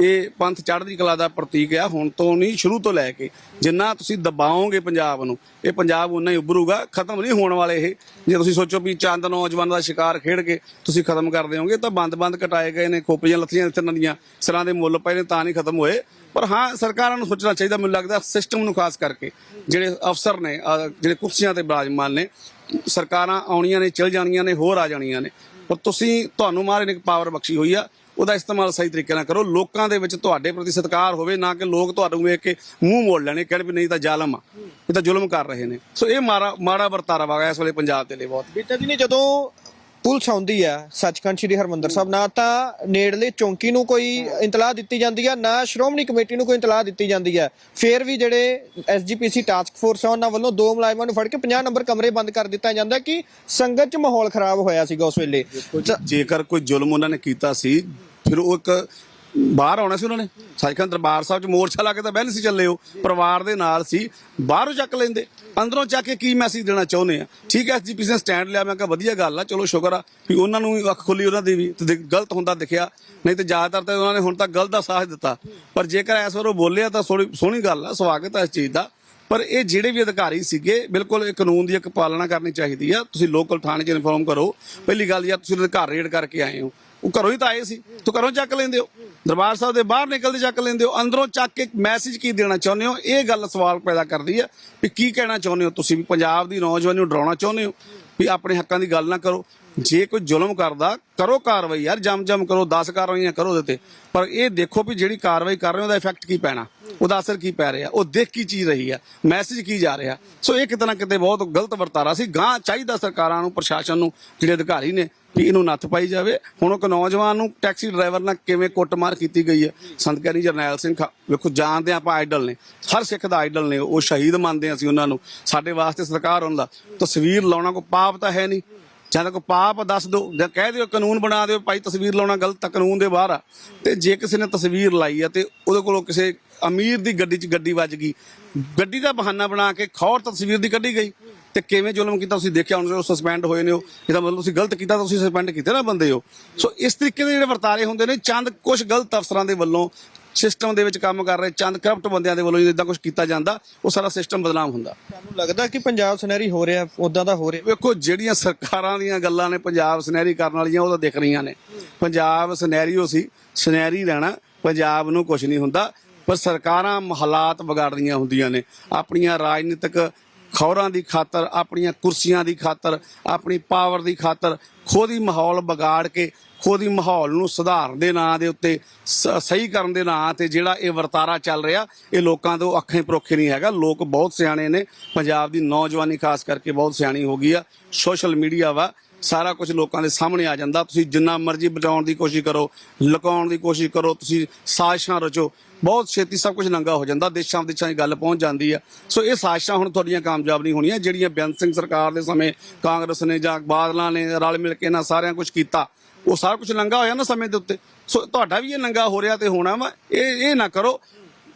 ਇਹ ਪੰਥ ਚੜ੍ਹਦੀ ਕਲਾ ਦਾ ਪ੍ਰਤੀਕ ਆ, ਹੁਣ ਤੋਂ ਨਹੀਂ, ਸ਼ੁਰੂ ਤੋਂ ਲੈ ਕੇ ਜਿੰਨਾ ਤੁਸੀਂ ਦਬਾਓਗੇ ਪੰਜਾਬ ਨੂੰ, ਇਹ ਪੰਜਾਬ ਉਨਾ ਹੀ ਉੱਭਰੂਗਾ, ਖਤਮ ਨਹੀਂ ਹੋਣ ਵਾਲੇ ਇਹ। ਜੇ ਤੁਸੀਂ ਸੋਚੋ ਵੀ ਚੰਦ ਨੌਜਵਾਨਾਂ ਦਾ ਸ਼ਿਕਾਰ ਖੇਡ ਕੇ ਤੁਸੀਂ ਖਤਮ ਕਰ ਦਿਓਗੇ, ਤਾਂ ਬੰਦ-ਬੰਦ ਕਟਾਏ ਗਏ ਨੇ, ਖੋਪੀਆਂ ਲੱਥੀਆਂ ਇੱਥੇ ਦੀਆਂ, ਸਿਰਾਂ ਦੇ ਮੁੱਲ ਪਏ ਨੇ, ਤਾਂ ਨਹੀਂ ਖਤਮ ਹੋਏ। ਪਰ ਹਾਂ, ਸਰਕਾਰਾਂ ਨੂੰ ਸੋਚਣਾ ਚਾਹੀਦਾ, ਮੈਨੂੰ ਲੱਗਦਾ ਸਿਸਟਮ ਨੂੰ ਖਾਸ ਕਰਕੇ, ਜਿਹੜੇ ਅਫਸਰ ਨੇ ਜਿਹੜੇ ਕੁਰਸੀਆਂ ਤੇ ਬਿਰਾਜਮਾਨ ਨੇ, ਸਰਕਾਰਾਂ ਆਉਣੀਆਂ ਨੇ, ਚਲ ਜਾਣੀਆਂ ਨੇ, ਹੋਰ ਆ ਜਾਣੀਆਂ ਨੇ। ਪਰ ਤੁਸੀਂ, ਤੁਹਾਨੂੰ ਮਾਰੇ ਨੇ ਇੱਕ ਪਾਵਰ ਬਖਸ਼ੀ ਹੋਈ ਆ ਉਹਦਾ ਇਸਤੇਮਾਲ ਸਹੀ ਤਰੀਕੇ ਨਾਲ ਕਰੋ। ਲੋਕਾਂ ਦੇ ਵਿੱਚ ਤੁਹਾਡੇ ਪ੍ਰਤੀ ਸਤਿਕਾਰ ਹੋਵੇ, ਨਾ ਕਿ ਲੋਕ ਤੁਹਾਨੂੰ ਵੇਖ ਕੇ ਮੂੰਹ ਮੋੜ ਲੈਣੇ ਕਹਿਣ ਵੀ ਨਹੀਂ ਤਾਂ ਜ਼ਾਲਮ ਆ। ਇਹ ਤਾਂ ਜ਼ੁਲਮ ਕਰ ਰਹੇ ਨੇ। ਸੋ ਇਹ ਮਾੜਾ ਮਾੜਾ ਵਰਤਾਰਾ ਵਾ ਇਸ ਵੇਲੇ ਪੰਜਾਬ ਦੇ ਲਈ ਬਹੁਤ। ਬੇਟਾ ਜੀ ਨੇ ਜਦੋਂ ਪੁਲਿਸ ਆਉਂਦੀ ਹੈ ਸੱਚਖੰਡ ਸ੍ਰੀ ਹਰਮੰਦਰ ਸਾਹਿਬ। ਨਾ ਤਾਂ ਨੇੜਲੇ ਚੌਂਕੀ ਨੂੰ ਕੋਈ ਇੰਤਲਾਹ ਦਿੱਤੀ ਜਾਂਦੀ ਹੈ ਨਾ ਸ਼੍ਰੋਮਣੀ ਕਮੇਟੀ ਨੂੰ ਕੋਈ ਇੰਤਲਾਹ ਦਿੱਤੀ ਜਾਂਦੀ ਹੈ ਫਿਰ ਵੀ ਜਿਹੜੇ ਐਸਜੀਪੀਸੀ ਟਾਸਕ ਫੋਰਸ ਆ, ਉਹਨਾਂ ਵੱਲੋਂ ਦੋ ਮੁਲਾਜ਼ਮਾਂ ਨੂੰ ਫੜ ਕੇ 50 ਨੰਬਰ ਕਮਰੇ ਬੰਦ ਕਰ ਦਿੱਤਾ ਜਾਂਦਾ ਕਿ ਸੰਗਤ 'ਚ ਮਾਹੌਲ ਖਰਾਬ ਹੋਇਆ ਸੀਗਾ ਉਸ ਵੇਲੇ। ਜੇਕਰ ਕੋਈ ਜ਼ੁਲਮ ਉਹਨਾਂ ਨੇ ਕੀਤਾ ਸੀ, ਫਿਰ ਉਹ ਇੱਕ ਬਾਹਰ ਆਉਣਾ ਸੀ ਉਹਨਾਂ ਨੇ। ਸੱਚਖੰਡ ਦਰਬਾਰ ਸਾਹਿਬ 'ਚ ਮੋਰਚਾ ਲਾ ਕੇ ਤਾਂ ਬਹਿ ਨਹੀਂ ਸੀ, ਚੱਲੇ ਉਹ। ਪਰਿਵਾਰ ਦੇ ਨਾਲ ਸੀ। ਬਾਹਰੋਂ ਚੱਕ ਲੈਂਦੇ। ਅੰਦਰੋਂ ਚੱਕ ਕੇ ਕੀ ਮੈਸੇਜ ਦੇਣਾ ਚਾਹੁੰਦੇ ਆ? ਠੀਕ ਹੈ ਐਸਜੀਪੀਸੀ ਨੇ ਸਟੈਂਡ ਲਿਆ। ਮੈਂ ਕਿਹਾ ਵਧੀਆ ਗੱਲ ਆ, ਚਲੋ ਸ਼ੁਕਰ ਆ ਵੀ ਉਹਨਾਂ ਨੂੰ ਅੱਖ ਖੁੱਲੀ ਉਹਨਾਂ ਦੀ ਵੀ। ਤੇ ਗਲਤ ਹੁੰਦਾ ਦਿਖਿਆ। ਨਹੀਂ ਤੇ ਜ਼ਿਆਦਾਤਰ ਤਾਂ ਉਹਨਾਂ ਨੇ ਹੁਣ ਤੱਕ ਗਲਤ ਦਾ ਸਾਥ ਦਿੱਤਾ। ਪਰ ਜੇਕਰ ਇਸ ਵਾਰ ਉਹ ਬੋਲਿਆ ਤਾਂ ਸੋਹਣੀ ਸੋਹਣੀ ਗੱਲ ਆ, ਸਵਾਗਤ ਆ ਇਸ ਚੀਜ਼ ਦਾ। ਪਰ ਇਹ ਜਿਹੜੇ ਵੀ ਅਧਿਕਾਰੀ ਸੀਗੇ, ਬਿਲਕੁਲ ਇਹ ਕਾਨੂੰਨ ਦੀ ਇੱਕ ਪਾਲਣਾ ਕਰਨੀ ਚਾਹੀਦੀ ਆ। ਤੁਸੀਂ ਲੋਕਲ ਥਾਣੇ 'ਚ ਇਨਫੋਰਮ ਕਰੋ। ਪਹਿਲੀ ਗੱਲ ਯਾਰ ਤੁਸੀਂ ਉਹਨਾਂ ਘਰ ਰੇਡ ਕਰਕੇ ਆਏ ਹੋ। ਉਹ ਘਰੋਂ ਹੀ ਤਾਂ ਆਏ ਸੀ। ਤੂੰ ਘਰੋਂ ਚੱਕ ਲੈਂਦੇ ਹੋ। ਦਰਬਾਰ ਸਾਹਿਬ ਦੇ ਬਾਹਰ ਨਿਕਲਦੇ ਚੱਕ ਲੈਂਦੇ ਹੋ, ਅੰਦਰੋਂ ਚੱਕ ਕੇ ਮੈਸੇਜ ਕੀ ਦੇਣਾ ਚਾਹੁੰਦੇ ਹੋ? ਇਹ ਗੱਲ ਸਵਾਲ ਪੈਦਾ ਕਰਦੀ ਹੈ ਵੀ ਕੀ ਕਹਿਣਾ ਚਾਹੁੰਦੇ ਹੋ ਤੁਸੀਂ? ਵੀ ਪੰਜਾਬ ਦੀ ਨੌਜਵਾਨੀ ਨੂੰ ਡਰਾਉਣਾ ਚਾਹੁੰਦੇ ਹੋ? ਵੀ ਆਪਣੇ ਹੱਕਾਂ ਦੀ ਗੱਲ ਨਾ ਕਰੋ। ਜੇ ਕੋਈ ਜ਼ੁਲਮ ਕਰਦਾ, ਕਰੋ ਕਾਰਵਾਈ ਯਾਰ ਜਮ ਜਮ ਕਰੋ 10 ਕਾਰਵਾਈਆਂ ਕਰੋ ਉਹਦੇ ਤੇ। ਪਰ ਇਹ ਦੇਖੋ ਵੀ ਜਿਹੜੀ ਕਾਰਵਾਈ ਕਰ ਰਹੇ ਹੋ, ਉਹਦਾ ਇਫੈਕਟ ਕੀ ਪੈਣਾ? ਉਹਦਾ ਅਸਰ ਕੀ ਪੈ ਰਿਹਾ? ਉਹ ਦੇਖ ਕੀ ਚੀਜ਼ ਰਹੀ ਆ? ਮੈਸੇਜ ਕੀ ਜਾ ਰਿਹਾ? ਸੋ ਇਹ ਕਿਤੇ ਨਾ ਕਿਤੇ ਬਹੁਤ ਗਲਤ ਵਰਤਾਰਾ ਸੀ। ਗਾਂ ਚਾਹੀਦਾ ਸਰਕਾਰਾਂ ਨੂੰ, ਪ੍ਰਸ਼ਾਸਨ ਨੂੰ, ਜਿਹੜੇ ਅਧਿਕਾਰੀ ਨੇ ਵੀ ਇਹਨੂੰ ਨੱਥ ਪਾਈ ਜਾਵੇ। ਹੁਣ ਉਹ ਨੌਜਵਾਨ ਨੂੰ ਟੈਕਸੀ ਡਰਾਈਵਰ ਨਾਲ ਕਿਵੇਂ ਕੁੱਟਮਾਰ ਕੀਤੀ ਗਈ ਹੈ? ਸੰਤ ਗਿਆਨੀ ਜਰਨੈਲ ਸਿੰਘ ਖਾ- ਵੇਖੋ, ਜਾਣਦੇ ਹਾਂ ਆਪਾਂ ਆਈਡਲ ਨੇ। ਹਰ ਸਿੱਖ ਦਾ ਆਈਡਲ ਨੇ। ਉਹ ਸ਼ਹੀਦ ਮੰਨਦੇ ਹਾਂ ਅਸੀਂ ਉਹਨਾਂ ਨੂੰ। ਸਾਡੇ ਵਾਸਤੇ ਸਰਕਾਰ ਉਹਨਾਂ ਦਾ। ਤਸਵੀਰ ਲਾਉਣਾ ਕੋਈ ਪਾਪ ਤਾਂ ਹੈ ਨਹੀਂ। ਜਾਂ ਤਾਂ ਕੋਈ ਪਾਪ ਦੱਸ ਦਿਓ, ਜਾਂ ਕਹਿ ਦਿਓ, ਕਾਨੂੰਨ ਬਣਾ ਦਿਓ, ਭਾਈ ਤਸਵੀਰ ਲਾਉਣਾ ਗਲਤ ਆ ਕਾਨੂੰਨ ਦੇ ਬਾਹਰ ਆ। ਤੇ ਜੇ ਕਿਸੇ ਨੇ ਤਸਵੀਰ ਲਾਈ ਆ ਤੇ ਉਹਦੇ ਕੋਲੋਂ ਕਿਸੇ ਅਮੀਰ ਦੀ ਗੱਡੀ 'ਚ ਗੱਡੀ ਵੱਜ ਗਈ। ਗੱਡੀ ਦਾ ਬਹਾਨਾ ਬਣਾ ਕੇ ਖੌਰ ਤਸਵੀਰ ਦੀ ਕੱਢੀ ਗਈ। ਤੇ ਕਿਵੇਂ ਜ਼ੁਲਮ ਕੀਤਾ ਤੁਸੀਂ ਦੇਖਿਆ ਹੁਣ ਸਸਪੈਂਡ ਹੋਏ ਨੇ ਉਹ। ਇਹਦਾ ਮਤਲਬ ਤੁਸੀਂ ਗਲਤ ਕੀਤਾ ਤਾਂ ਤੁਸੀਂ ਸਸਪੈਂਡ ਕੀਤੇ ਨਾ ਬੰਦੇ ਹੋ ਸੋ ਇਸ ਤਰੀਕੇ ਦੇ ਜਿਹੜੇ ਵਰਤਾਰੇ ਹੁੰਦੇ ਨੇ ਚੰਦ ਕੁਝ ਗਲਤ ਅਫਸਰਾਂ ਦੇ ਵੱਲੋਂ ਸਿਸਟਮ ਦੇ ਵਿੱਚ ਕੰਮ ਕਰ ਰਹੇ ਚੰਦ ਕਰਪਟ ਬੰਦਿਆਂ ਦੇ ਵੱਲੋਂ ਇਦਾਂ ਕੁਝ ਕੀਤਾ ਜਾਂਦਾ ਉਹ ਸਾਰਾ ਸਿਸਟਮ ਬਦਨਾਮ ਹੁੰਦਾ। ਤੁਹਾਨੂੰ ਲੱਗਦਾ ਕਿ ਪੰਜਾਬ ਸੁਨਹਿਰੀ ਹੋ ਰਿਹਾ ਉਦਾਂ ਦਾ ਹੋ ਰਿਹਾ? ਵੇਖੋ ਜਿਹੜੀਆਂ ਸਰਕਾਰਾਂ ਦੀਆਂ ਗੱਲਾਂ ਨੇ ਪੰਜਾਬ ਸੁਨਹਿਰੀ ਕਰਨ ਵਾਲੀਆਂ ਉਹ ਤਾਂ ਦਿਖ ਰਹੀਆਂ ਨੇ। ਪੰਜਾਬ ਸੁਨਹਿਰੀਓ ਸੀ ਸੁਨਹਿਰੀ ਰਹਿਣਾ ਪੰਜਾਬ ਨੂੰ ਕੁਝ ਨਹੀਂ ਹੁੰਦਾ। ਪਰ ਸਰਕਾਰਾਂ ਹਾਲਾਤ ਵਿਗਾੜਦੀਆਂ ਹੁੰਦੀਆਂ ਨੇ। ਆਪਣੀਆਂ ਰਾਜਨੀਤਿਕ ਖੌਰਾਂ ਦੀ ਖਾਤਰ, ਆਪਣੀਆਂ ਕੁਰਸੀਆਂ ਦੀ ਖਾਤਰ, ਆਪਣੀ ਪਾਵਰ ਦੀ ਖਾਤਰ ਖੁਦ ਹੀ ਮਾਹੌਲ ਵਿਗਾੜ ਕੇ ਖੁਦ ਹੀ ਮਾਹੌਲ ਨੂੰ ਸੁਧਾਰਨ ਦੇ ਨਾਂ ਦੇ ਉੱਤੇ, ਸ- ਸਹੀ ਕਰਨ ਦੇ ਨਾਂ ਤੇ ਜਿਹੜਾ ਇਹ ਵਰਤਾਰਾ ਚੱਲ ਰਿਹਾ, ਇਹ ਲੋਕਾਂ ਤੋਂ ਅੱਖਾਂ ਪਰੋਖੇ ਨਹੀਂ ਹੈਗਾ। ਲੋਕ ਬਹੁਤ ਸਿਆਣੇ ਨੇ। ਪੰਜਾਬ ਦੀ ਨੌਜਵਾਨੀ ਖਾਸ ਕਰਕੇ ਬਹੁਤ ਸਿਆਣੀ ਹੋ ਗਈ ਆ। ਸੋਸ਼ਲ ਮੀਡੀਆ ਵਾ, ਸਾਰਾ ਕੁਝ ਲੋਕਾਂ ਦੇ ਸਾਹਮਣੇ ਆ ਜਾਂਦਾ। ਤੁਸੀਂ ਜਿੰਨਾ ਮਰਜ਼ੀ ਬਚਾਉਣ ਦੀ ਕੋਸ਼ਿਸ਼ ਕਰੋ, ਲੁਕਾਉਣ ਦੀ ਕੋਸ਼ਿਸ਼ ਕਰੋ, ਤੁਸੀਂ ਸਾਜ਼ਿਸ਼ਾਂ ਰਚੋ। ਬਹੁਤ ਛੇਤੀ ਸਭ ਕੁਝ ਨੰਗਾ ਹੋ ਜਾਂਦਾ, ਦੇਸ਼ਾਂ ਵਿਦੇਸ਼ਾਂ 'ਚ ਗੱਲ ਪਹੁੰਚ ਜਾਂਦੀ ਆ। ਸੋ ਇਹ ਸਾਜ਼ਿਸ਼ਾਂ ਹੁਣ ਤੁਹਾਡੀਆਂ ਕਾਮਯਾਬ ਨਹੀਂ ਹੋਣੀਆਂ, ਜਿਹੜੀਆਂ ਬੇਅੰਤ ਸਿੰਘ ਸਰਕਾਰ ਦੇ ਸਮੇਂ ਕਾਂਗਰਸ ਨੇ ਜਾਂ ਬਾਦਲਾਂ ਨੇ ਰਲ ਮਿਲ ਕੇ ਇਹਨਾਂ ਸਾਰਿਆਂ ਕੁਝ ਕੀਤਾ, ਉਹ ਸਾਰਾ ਕੁਝ ਨੰਗਾ ਹੋਇਆ ਨਾ ਸਮੇਂ ਦੇ ਉੱਤੇ? ਸੋ ਤੁਹਾਡਾ ਵੀ ਇਹ ਨੰਗਾ ਹੋ ਰਿਹਾ ਤੇ ਹੋਣਾ ਵਾ, ਇਹ ਇਹ ਨਾ ਕਰੋ।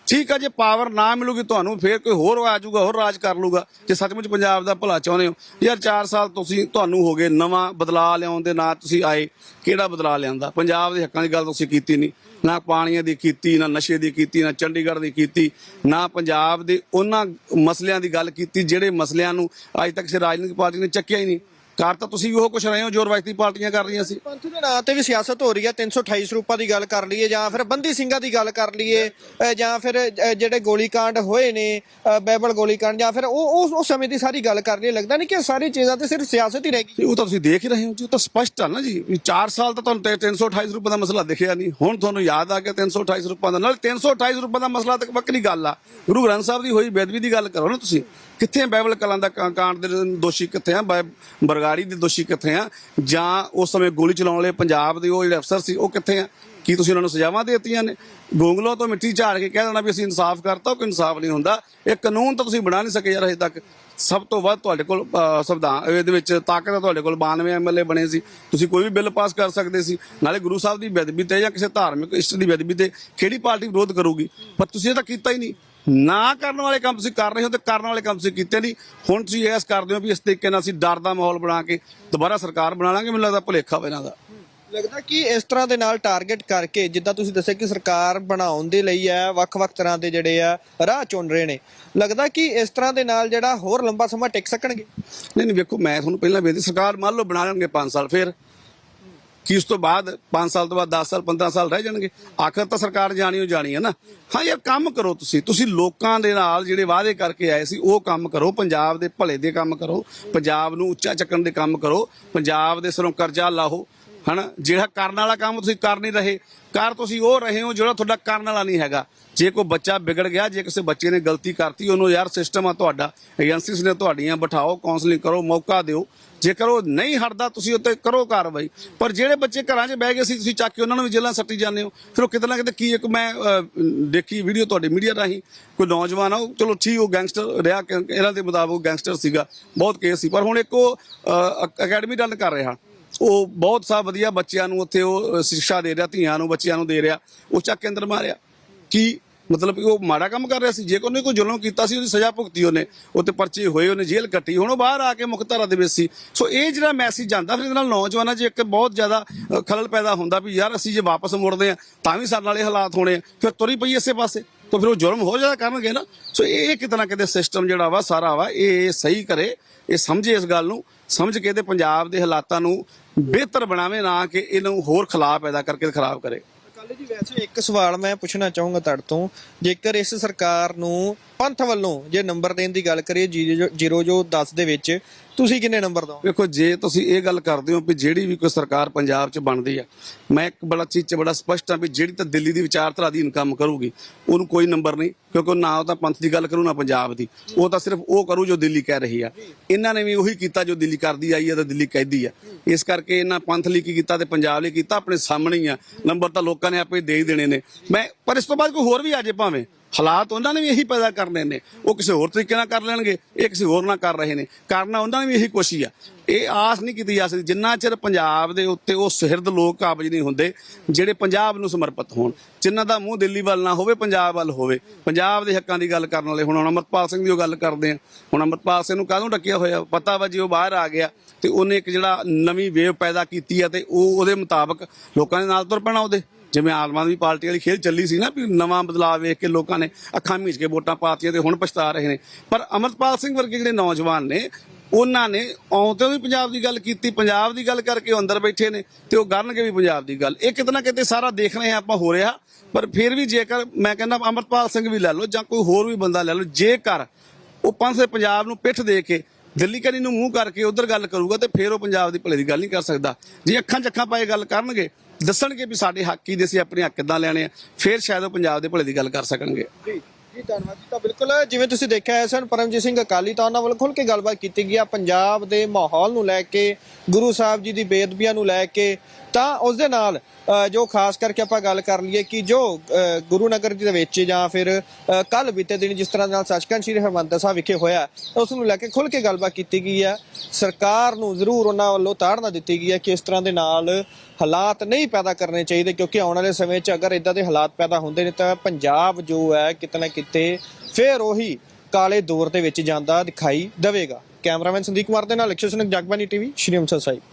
ਠੀਕ ਆ, ਜੇ ਪਾਵਰ ਨਾ ਮਿਲੂਗੀ ਤੁਹਾਨੂੰ, ਫੇਰ ਕੋਈ ਹੋਰ ਆ ਜਾਊਗਾ, ਹੋਰ ਰਾਜ ਕਰ ਲੂਗਾ ਜੇ ਸੱਚਮੁੱਚ ਪੰਜਾਬ ਦਾ ਭਲਾ ਚਾਹੁੰਦੇ ਹੋ, ਯਾਰ 4 ਸਾਲ ਤੁਸੀਂ, ਤੁਹਾਨੂੰ ਹੋ ਗਏ ਨਵਾਂ ਬਦਲਾਅ ਲਿਆਉਣ ਦੇ ਨਾਂ ਤੁਸੀਂ ਆਏ। ਕਿਹੜਾ ਬਦਲਾਅ ਲਿਆਂਦਾ? ਪੰਜਾਬ ਦੇ ਹੱਕਾਂ ਦੀ ਗੱਲ ਤੁਸੀਂ ਕੀਤੀ ਨਹੀਂ। ਨਾ ਪਾਣੀਆਂ ਦੀ ਕੀਤੀ, ਨਾ ਨਸ਼ੇ ਦੀ ਕੀਤੀ, ਨਾ ਚੰਡੀਗੜ੍ਹ ਦੀ ਕੀਤੀ, ਨਾ ਪੰਜਾਬ ਦੇ ਉਹਨਾਂ ਮਸਲਿਆਂ ਦੀ ਗੱਲ ਕੀਤੀ, ਜਿਹੜੇ ਮਸਲਿਆਂ ਨੂੰ ਅੱਜ ਤੱਕ ਕਿਸੇ ਰਾਜਨੀਤਿਕ ਪਾਰਟੀ ਨੇ ਚੱਕਿਆ ਹੀ ਨਹੀਂ। ਕਰ ਤਾਂ ਤੁਸੀਂ ਉਹ ਕੁਝ ਰਹੇ ਹੋ ਜੋ ਰਵਾਇਤੀ ਪਾਰਟੀਆਂ ਕਰ ਰਹੀਆਂ ਸੀ? ਪੰਥੂ ਦੇ ਨਾਂ ਤੇ ਵੀ ਸਿਆਸਤ ਹੋ ਰਹੀ ਹੈ 328 ਰੂਪਾਂ ਦੀ ਗੱਲ ਕਰ ਲਈਏ ਜਾਂ ਫਿਰ ਬੰਦੀ ਸਿੰਘਾਂ ਦੀ ਗੱਲ ਕਰ ਲਈਏ ਜਾਂ ਫਿਰ ਅ, ਜਿਹੜੇ ਗੋਲੀकांड ਹੋਏ ਨੇ ਬੈਬਲ ਬਹਿਬਲ ਗੋਲੀकांड ਜਾਂ ਫਿਰ ਉਹ ਉਸ ਸਮੇਂ ਦੀ ਸਾਰੀ ਗੱਲ ਕਰ ਲਈਏ ਲੱਗਦਾ ਨਹੀਂ ਕਿ ਸਾਰੀ ਚੀਜ਼ਾਂ ਤੇ ਸਿਰਫ ਸਿਆਸਤ ਹੀ ਰਹਿ ਗਈ। ਉਹ ਤਾਂ ਤੁਸੀਂ ਦੇਖ ਹੀ ਰਹੇ ਹੋ ਜੀ ਉਹ ਤਾਂ ਸਪਸ਼ਟ ਆ ਨਾ ਜੀ ਵੀ 4 ਸਾਲ ਤਾਂ ਤੁਹਾਨੂੰ 328 ਰੁਪਏ ਦਾ ਮਸਲਾ ਦਿਖਿਆ ਨਹੀਂ ਹੁਣ ਤੁਹਾਨੂੰ ਯਾਦ ਆ ਗਿਆ 328 ਰੁਪਏ ਦਾ ਨਾਲ 328 ਰੁਪਏ ਦਾ ਮਸਲਾ ਤੱਕ ਵੱਖਰੀ ਗੱਲ ਆ। ਗੁਰੂ ਗ੍ਰੰਥ ਸਾਹਿਬ ਦੀ ਹੋਈ ਬੇਦਬੀ ਦੀ ਗੱਲ ਕਰੋ ਨਾ ਤੁਸੀਂ ਕਿੱਥੇ ਆ? ਬਾਈਬਲ ਕਲਾਂ ਦਾ ਕਾਂ ਕਾਂਡ ਦੇ ਦੋਸ਼ੀ ਕਿੱਥੇ ਆ? ਬਾਈ- ਬਰਗਾੜੀ ਦੇ ਦੋਸ਼ੀ ਕਿੱਥੇ ਆ? ਜਾਂ ਉਸ ਸਮੇਂ ਗੋਲੀ ਚਲਾਉਣ ਵਾਲੇ ਪੰਜਾਬ ਦੇ ਉਹ ਜਿਹੜੇ ਅਫਸਰ ਸੀ, ਉਹ ਕਿੱਥੇ ਆ? ਕੀ ਤੁਸੀਂ ਉਹਨਾਂ ਨੂੰ ਸਜ਼ਾਵਾਂ ਦੇ ਦਿੱਤੀਆਂ ਨੇ? ਗੋਂਗਲੋਂ ਤੋਂ ਮਿੱਟੀ ਝਾੜ ਕੇ ਕਹਿ ਦੇਣਾ ਵੀ ਅਸੀਂ ਇਨਸਾਫ ਕਰਤਾ ਉਹ ਕੋਈ ਇਨਸਾਫ ਨਹੀਂ ਹੁੰਦਾ। ਇਹ ਕਾਨੂੰਨ ਤਾਂ ਤੁਸੀਂ ਬਣਾ ਨਹੀਂ ਸਕੇ ਯਾਰ ਅਜੇ ਤੱਕ। ਸਭ ਤੋਂ ਵੱਧ ਤੁਹਾਡੇ ਕੋਲ ਸੰਵਿਧਾਨ, ਇਹਦੇ ਵਿੱਚ ਤਾਕਤ ਹੈ ਤੁਹਾਡੇ ਕੋਲ 92 ਐਮਐਲਏ ਬਣੇ ਸੀ। ਤੁਸੀਂ ਕੋਈ ਵੀ ਬਿੱਲ ਪਾਸ ਕਰ ਸਕਦੇ ਸੀ। ਨਾਲੇ ਗੁਰੂ ਸਾਹਿਬ ਦੀ ਬੇਅਦਬੀ ਤੇ ਜਾਂ ਕਿਸੇ ਧਾਰਮਿਕ ਇਸ਼ਟ ਦੀ ਬੇਅਦਬੀ ਤੇ ਕਿਹੜੀ ਪਾਰਟੀ ਵਿਰੋਧ ਕਰੂਗੀ? ਪਰ ਤੁਸੀਂ ਇਹ ਤਾਂ ਕੀਤਾ ਹੀ ਨਹੀਂ। ਨਾ ਕਰਨ ਵਾਲੇ ਕੰਮ ਤੁਸੀਂ ਕਰ ਰਹੇ ਹੋ ਤੇ ਕਰਨ ਵਾਲੇ ਕੰਮ ਤੁਸੀਂ ਕੀਤੇ ਨਹੀਂ। ਹੁਣ ਤੁਸੀਂ ਐਸ ਕਰਦੇ ਹੋ ਵੀ ਇਸ ਤਰੀਕੇ ਨਾਲ ਅਸੀਂ ਡਰ ਦਾ ਮਾਹੌਲ ਬਣਾ ਕੇ ਦੁਬਾਰਾ ਸਰਕਾਰ ਬਣਾ ਲਾਂਗੇ, ਮੈਨੂੰ ਲੱਗਦਾ ਭੁਲੇਖਾ ਵਾ ਇਹਨਾਂ ਦਾ। ਲੱਗਦਾ ਕਿ ਇਸ ਤਰ੍ਹਾਂ ਦੇ ਨਾਲ ਟਾਰਗੇਟ ਕਰਕੇ, ਜਿੱਦਾਂ ਤੁਸੀਂ ਦੱਸਿਆ ਕਿ ਸਰਕਾਰ ਬਣਾਉਣ ਦੇ ਲਈ ਹੈ, ਵੱਖ-ਵੱਖ ਤਰ੍ਹਾਂ ਦੇ ਜਿਹੜੇ ਆ ਰਾਹ ਚੁਣ ਰਹੇ ਨੇ, ਲੱਗਦਾ ਕਿ ਇਸ ਤਰ੍ਹਾਂ ਦੇ ਨਾਲ ਜਿਹੜਾ ਹੋਰ ਲੰਬਾ ਸਮਾਂ ਟਿਕ ਸਕਣਗੇ? ਨਹੀਂ ਨਹੀਂ, ਵੇਖੋ, ਮੈਂ ਤੁਹਾਨੂੰ ਪਹਿਲਾਂ ਬੇਨਤੀ ਸਰਕਾਰ ਮੰਨ ਲਓ ਬਣਾ ਲੈਣਗੇ 5 ਸਾਲ ਫਿਰ। ਕੀ ਉਸ ਤੋਂ ਬਾਅਦ 5 ਸਾਲ ਤੋਂ ਬਾਅਦ 10 ਸਾਲ 15 ਸਾਲ ਰਹਿ ਜਾਣਗੇ। ਆਖਰ ਤਾਂ ਸਰਕਾਰ ਜਾਣੀ ਹੋ ਜਾਣੀ ਹੈ ਨਾ। ਹਾਂ, ਯਾਰ, ਕੰਮ ਕਰੋ ਤੁਸੀਂ। ਤੁਸੀਂ ਲੋਕਾਂ ਦੇ ਨਾਲ ਜਿਹੜੇ ਵਾਅਦੇ ਕਰਕੇ ਆਏ ਸੀ, ਉਹ ਕੰਮ ਕਰੋ। ਪੰਜਾਬ ਦੇ ਭਲੇ ਦੇ ਕੰਮ ਕਰੋ। ਪੰਜਾਬ ਨੂੰ ਉੱਚਾ ਚੱਕਣ ਦੇ ਕੰਮ ਕਰੋ। ਪੰਜਾਬ ਦੇ ਸਿਰੋਂ ਕਰਜ਼ਾ ਲਾਹੋ। ਹਨਾ? ਜਿਹੜਾ ਕਰਨ ਵਾਲਾ ਕੰਮ ਤੁਸੀਂ ਕਰ ਨਹੀਂ ਰਹੇ, ਕਰ ਤੁਸੀਂ ਉਹ ਰਹੇ ਹੋ ਜਿਹੜਾ ਤੁਹਾਡਾ ਕਰਨ ਵਾਲਾ ਨਹੀਂ ਹੈਗਾ। ਜੇ ਕੋਈ ਬੱਚਾ ਵਿਗੜ ਗਿਆ, ਜੇ ਕਿਸੇ ਬੱਚੇ ਨੇ ਗਲਤੀ ਕਰਤੀ, ਉਹਨੂੰ ਯਾਰ ਸਿਸਟਮ ਆ ਤੁਹਾਡਾ ਏਜੰਸੀਜ਼ ਨੇ ਤੁਹਾਡੀਆਂ, ਬਿਠਾਓ ਕਾਉਂਸਲਿੰਗ ਕਰੋ, ਮੌਕਾ ਦਿਓ। ਜੇਕਰ ਉਹ ਨਹੀਂ ਹਟਦਾ, ਤੁਸੀਂ ਉੱਤੇ ਕਰੋ ਕਾਰਵਾਈ। ਪਰ ਜਿਹੜੇ ਬੱਚੇ ਘਰਾਂ 'ਚ ਬਹਿ ਗਏ ਸੀ, ਤੁਸੀਂ ਚੱਕ ਕੇ ਉਹਨਾਂ ਨੂੰ ਵੀ ਜੇਲ੍ਹਾਂ ਸੱਟੀ ਜਾਂਦੇ ਹੋ। ਫਿਰ ਉਹ ਕਿਤੇ ਨਾ ਕਿਤੇ ਕੀ ਇੱਕ ਮੈਂ ਦੇਖੀ ਵੀਡੀਓ ਤੁਹਾਡੀ ਮੀਡੀਆ ਰਾਹੀਂ। ਕੋਈ ਨੌਜਵਾਨ ਆ, ਉਹ ਚਲੋ ਠੀਕ, ਉਹ ਗੈਂਗਸਟਰ ਰਿਹਾ ਇਹਨਾਂ ਦੇ ਮੁਤਾਬਕ ਗੈਂਗਸਟਰ ਸੀਗਾ। ਬਹੁਤ ਕੇਸ ਸੀ। ਪਰ ਹੁਣ ਇੱਕ ਉਹ ਅਕੈਡਮੀ ਰਨ ਕਰ ਰਿਹਾ। ਉਹ ਬਹੁਤ ਸਾ ਵਧੀਆ ਬੱਚਿਆਂ ਨੂੰ ਉੱਥੇ ਉਹ ਅ, ਸਿੱਖਿਆ ਦੇ ਰਿਹਾ ਧੀਆਂ ਨੂੰ ਬੱਚਿਆਂ ਨੂੰ ਦੇ ਰਿਹਾ ਉਹ ਚੱਕ ਕੇ ਅੰਦਰ ਮਾਰਿਆ। ਕੀ ਮਤਲਬ ਕਿ ਉਹ ਮਾੜਾ ਕੰਮ ਕਰ ਰਿਹਾ ਸੀ? ਜੇ ਕੋਈ ਕੋਈ ਜ਼ੁਲਮ ਕੀਤਾ ਸੀ ਉਹਦੀ ਸਜ਼ਾ ਭੁਗਤੀ ਉਹਨੇ ਉੱਤੇ ਪਰਚੇ ਹੋਏ ਉਹਨੇ ਜੇਲ੍ਹ ਕੱਟੀ ਹੁਣ ਉਹ ਬਾਹਰ ਆ ਕੇ ਮੁੱਖ ਧਾਰਾ ਦੇ ਵਿੱਚ ਸੀ। ਸੋ ਇਹ ਜਿਹੜਾ ਮੈਸੇਜ ਜਾਂਦਾ ਫਿਰ ਇਹਦੇ ਨਾਲ ਨੌਜਵਾਨਾਂ 'ਚ ਇੱਕ ਬਹੁਤ ਜ਼ਿਆਦਾ ਖਲਲ ਪੈਦਾ ਹੁੰਦਾ ਵੀ ਯਾਰ ਅਸੀਂ ਜੇ ਵਾਪਸ ਮੁੜਦੇ ਆ ਤਾਂ ਵੀ ਸਾਡੇ ਨਾਲ ਇਹ ਹਾਲਾਤ ਹੋਣੇ ਆ। ਫਿਰ ਤੁਰੀ ਪਈ ਇਸੇ ਪਾਸੇ ਤਾਂ ਫਿਰ ਉਹ ਜ਼ੁਲਮ ਹੋ ਜ਼ਿਆਦਾ ਕਰਨਗੇ ਨਾ। ਸੋ ਇਹ ਕਿਤੇ ਨਾ ਕਿਤੇ ਸਿਸਟਮ ਜਿਹੜਾ ਵਾ ਸਾਰਾ ਵਾ ਇਹ ਸਹੀ ਕਰੇ ਇਹ ਸਮਝੇ ਇਸ ਗੱਲ ਨੂੰ। ਸਮਝ ਕੇ ਤੇ ਪੰਜਾਬ ਦੇ ਹਾਲਾਤਾਂ ਨੂੰ ਬਿਹਤਰ ਬਣਾਵੇ ਨਾ ਕਿ ਇਹਨੂੰ ਹੋਰ ਖਲਾਅ ਪੈਦਾ ਕਰਕੇ ਖਰਾਬ ਕਰੇ। ਕੱਲ ਜੀ, ਵੈਸੇ ਇੱਕ ਸਵਾਲ ਮੈਂ ਪੁੱਛਣਾ ਚਾਹੂੰਗਾ ਤੁਹਾਡੇ ਤੋਂ। ਜੇਕਰ ਇਸ ਸਰਕਾਰ ਨੂੰ ਪੰਥ ਵੱਲੋਂ ਜੇ ਨੰਬਰ ਦੇਣ ਦੀ ਗੱਲ ਕਰੀਏ 0 ਜੋ 10 ਦੇ ਵਿੱਚ, ਤੁਸੀਂ ਕਿੰਨੇ ਨੰਬਰ ਦੋ ਵੇਖੋ, ਜੇ ਤੁਸੀਂ ਇਹ ਗੱਲ ਕਰਦੇ ਹੋ ਵੀ ਜਿਹੜੀ ਵੀ ਕੋਈ ਸਰਕਾਰ ਪੰਜਾਬ 'ਚ ਬਣਦੀ ਆ, ਮੈਂ ਇੱਕ ਬੜਾ ਚੀਜ਼ 'ਚ ਬੜਾ ਸਪਸ਼ਟ ਆ ਵੀ ਜਿਹੜੀ ਤਾਂ ਦਿੱਲੀ ਦੀ ਵਿਚਾਰਧਾਰਾ ਅਧੀਨ ਕੰਮ ਕਰੂਗੀ, ਉਹਨੂੰ ਕੋਈ ਨੰਬਰ ਨਹੀਂ, ਕਿਉਂਕਿ ਉਹ ਨਾ ਉਹ ਤਾਂ ਪੰਥ ਦੀ ਗੱਲ ਕਰੂ, ਨਾ ਪੰਜਾਬ ਦੀ। ਉਹ ਤਾਂ ਸਿਰਫ ਉਹ ਕਰੂ ਜੋ ਦਿੱਲੀ ਕਹਿ ਰਹੀ ਆ। ਇਹਨਾਂ ਨੇ ਵੀ ਉਹੀ ਕੀਤਾ ਜੋ ਦਿੱਲੀ ਕਰਦੀ ਆਈ ਆ ਤਾਂ ਦਿੱਲੀ ਕਹਿੰਦੀ ਆ। ਇਸ ਕਰਕੇ ਇਹਨਾਂ ਪੰਥ ਲਈ ਕੀ ਕੀਤਾ ਤੇ ਪੰਜਾਬ ਲਈ ਕੀਤਾ, ਆਪਣੇ ਸਾਹਮਣੇ ਹੀ ਆ। ਨੰਬਰ ਤਾਂ ਲੋਕਾਂ ਨੇ ਆਪੇ ਦੇ ਹੀ ਦੇਣੇ ਨੇ। ਮੈਂ, ਪਰ ਇਸ ਤੋਂ ਬਾਅਦ ਕੋਈ ਹੋਰ ਵੀ ਆ ਜੇ ਭਾਵੇਂ। ਹਾਲਾਤ ਉਹਨਾਂ ਨੇ ਵੀ ਇਹੀ ਪੈਦਾ ਕਰਨੇ ਨੇ। ਉਹ ਕਿਸੇ ਹੋਰ ਤਰੀਕੇ ਨਾਲ ਕਰ ਲੈਣਗੇ, ਇਹ ਕਿਸੇ ਹੋਰ ਨਾਲ ਕਰ ਰਹੇ ਨੇ। ਕਰਨਾ ਉਹਨਾਂ ਨੇ ਵੀ ਇਹੀ ਕੋਸ਼ਿਸ਼ ਆ। ਇਹ ਆਸ ਨਹੀਂ ਕੀਤੀ ਜਾ ਸਕਦੀ, ਜਿੰਨਾ ਚਿਰ ਪੰਜਾਬ ਦੇ ਉੱਤੇ ਉਹ ਸਿਰਦ ਲੋਕ ਕਾਬਜ ਨਹੀਂ ਹੁੰਦੇ, ਜਿਹੜੇ ਪੰਜਾਬ ਨੂੰ ਸਮਰਪਿਤ ਹੋਣ। ਜਿਨ੍ਹਾਂ ਦਾ ਮੂੰਹ ਦਿੱਲੀ ਵੱਲ ਨਾ ਹੋਵੇ, ਪੰਜਾਬ ਵੱਲ ਹੋਵੇ। ਪੰਜਾਬ ਦੇ ਹੱਕਾਂ ਦੀ ਗੱਲ ਕਰਨ ਵਾਲੇ ਹੁਣ ਹੁਣ ਅਮਰਪਾਲ ਸਿੰਘ ਦੀ ਉਹ ਗੱਲ ਕਰਦੇ ਆ। ਹੁਣ ਅਮਰਪਾਲ ਸਿੰਘ ਨੂੰ ਕਾਹਦੋਂ ਡੱਕਿਆ ਹੋਇਆ? ਪਤਾ ਵਾ ਜੀ ਉਹ ਬਾਹਰ ਆ ਗਿਆ, ਤੇ ਉਹਨੇ ਇੱਕ ਜਿਹੜਾ ਨਵੀਂ ਵੇਵ ਪੈਦਾ ਕੀਤੀ ਆ, ਤੇ ਉਹ ਉਹਦੇ ਮੁਤਾਬਕ ਲੋਕਾਂ ਦੇ ਨਾਲ ਤੁਰ ਪੈਣਾ ਉਹਦੇ। ਜਿਵੇਂ ਆਮ ਆਦਮੀ ਪਾਰਟੀ ਵਾਲੀ ਖੇਲ ਚੱਲੀ ਸੀ ਨਾ ਵੀ ਨਵਾਂ ਬਦਲਾਅ ਵੇਖ ਕੇ ਲੋਕਾਂ ਨੇ ਅੱਖਾਂ ਮੀਚ ਕੇ ਵੋਟਾਂ ਪਾਤੀਆਂ ਤੇ ਹੁਣ ਪਛਤਾ ਰਹੇ ਨੇ। ਪਰ ਅਮਰਪਾਲ ਸਿੰਘ ਵਰਗੇ ਜਿਹੜੇ ਨੌਜਵਾਨ ਨੇ, ਉਹਨਾਂ ਨੇ ਆਉਂਦੇ ਵੀ ਪੰਜਾਬ ਦੀ ਗੱਲ ਕੀਤੀ, ਪੰਜਾਬ ਦੀ ਗੱਲ ਕਰਕੇ ਉਹ ਅੰਦਰ ਬੈਠੇ ਨੇ ਤੇ ਉਹ ਕਰਨਗੇ ਵੀ ਪੰਜਾਬ ਦੀ ਗੱਲ। ਇਹ ਕਿਤੇ ਨਾ ਕਿਤੇ ਸਾਰਾ ਦੇਖ ਰਹੇ ਆ ਆਪਾਂ ਹੋ ਰਿਹਾ, ਪਰ ਫਿਰ ਵੀ ਜੇਕਰ ਮੈਂ ਕਹਿੰਦਾ ਅਮਰਪਾਲ ਸਿੰਘ ਵੀ ਲੈ ਲਓ ਜਾਂ ਕੋਈ ਹੋਰ ਵੀ ਬੰਦਾ ਲੈ ਲਓ, ਜੇਕਰ ਉਹ ਪੰਜ ਪੰਜਾਬ ਨੂੰ ਪਿੱਠ ਦੇ ਕੇ ਦਿੱਲੀ ਕਨੀ ਨੂੰ ਮੂੰਹ ਕਰਕੇ ਉਧਰ ਗੱਲ ਕਰੂਗਾ ਤੇ ਫਿਰ ਉਹ ਪੰਜਾਬ ਦੀ ਭਲੇ ਦੀ ਗੱਲ ਨਹੀਂ ਕਰ ਸਕਦਾ। ਜੇ ਅੱਖਾਂ 'ਚ ਅੱਖਾਂ ਪਾਏ ਗੱਲ ਕਰਨਗੇ ਦੱਸਣਗੇ ਵੀ ਸਾਡੇ ਹੱਕ ਕੀ ਦੇ ਸੀ ਆਪਣੇ ਹੱਕ ਕਿੱਦਾਂ ਲੈਣੇ ਆ। ਫਿਰ ਸ਼ਾਇਦ ਉਹ ਪੰਜਾਬ ਦੇ ਭਲੇ ਦੀ ਗੱਲ ਕਰ ਸਕਣਗੇ। ਜੀ ਜੀ, ਧੰਨਵਾਦ ਜੀ। ਤਾਂ ਬਿਲਕੁਲ, ਜਿਵੇਂ ਤੁਸੀਂ ਦੇਖਿਆ ਹੈ ਸਨ, ਪਰਮਜੀਤ ਸਿੰਘ ਅਕਾਲੀ ਤਾਂ ਉਹਨਾਂ ਵੱਲ ਖੁੱਲ ਕੇ ਗੱਲਬਾਤ ਕੀਤੀ ਗਈ ਆ ਪੰਜਾਬ ਦੇ ਮਾਹੌਲ ਨੂੰ ਲੈ ਕੇ, ਗੁਰੂ ਸਾਹਿਬ ਜੀ ਦੀ ਬੇਅਦਬੀਆਂ ਨੂੰ ਲੈ ਕੇ। ਤਾਂ ਉਸ ਦੇ ਨਾਲ ਜੋ ਖਾਸ ਕਰਕੇ ਆਪਾਂ ਗੱਲ ਕਰ ਲਈਏ ਕਿ ਜੋ ਗੁਰੂ ਨਗਰ ਦੇ ਵਿੱਚ ਜਾਂ ਫਿਰ ਕੱਲ ਬੀਤੇ ਦਿਨ ਜਿਸ ਤਰ੍ਹਾਂ ਨਾਲ ਸੱਚਖੰਡ ਸ੍ਰੀ ਹਰਿਮੰਦਰ ਸਾਹਿਬ ਵਿਖੇ ਹੋਇਆ, ਉਸ ਨੂੰ ਲੈ ਕੇ ਖੁੱਲ ਕੇ ਗੱਲਬਾਤ ਕੀਤੀ ਗਈ ਹੈ ਸਰਕਾਰ ਨੂੰ ਜ਼ਰੂਰ ਉਹਨਾਂ ਵੱਲੋਂ ਤਾੜਨਾ ਦਿੱਤੀ ਗਈ ਹੈ ਕਿ ਇਸ ਤਰ੍ਹਾਂ ਦੇ ਨਾਲ ਹਾਲਾਤ ਨਹੀਂ ਪੈਦਾ ਕਰਨੇ ਚਾਹੀਦੇ ਕਿਉਂਕਿ ਆਉਣ ਵਾਲੇ ਸਮੇਂ 'ਚ ਅਗਰ ਇਦਾਂ ਦੇ ਹਾਲਾਤ ਪੈਦਾ ਹੁੰਦੇ ਨੇ ਤਾਂ ਪੰਜਾਬ ਜੋ ਹੈ ਕਿਤੇ ਨਾ ਕਿਤੇ ਫੇਰ ਉਹੀ ਕਾਲੇ ਦੌਰ ਦੇ ਵਿੱਚ ਜਾਂਦਾ ਦਿਖਾਈ ਦੇਵੇਗਾ। ਕੈਮਰਾਮੈਨ ਸੰਦੀਪ ਕੁਮਾਰ ਦੇ ਨਾਲ ਲਕਸ਼ੇ ਸਿੰਘ ਜਗਬਾਨੀ ਟੀਵੀ, ਸ਼੍ਰੀ ਅੰਮ੍ਰਿਤਸਰ ਸਾਹਿਬ।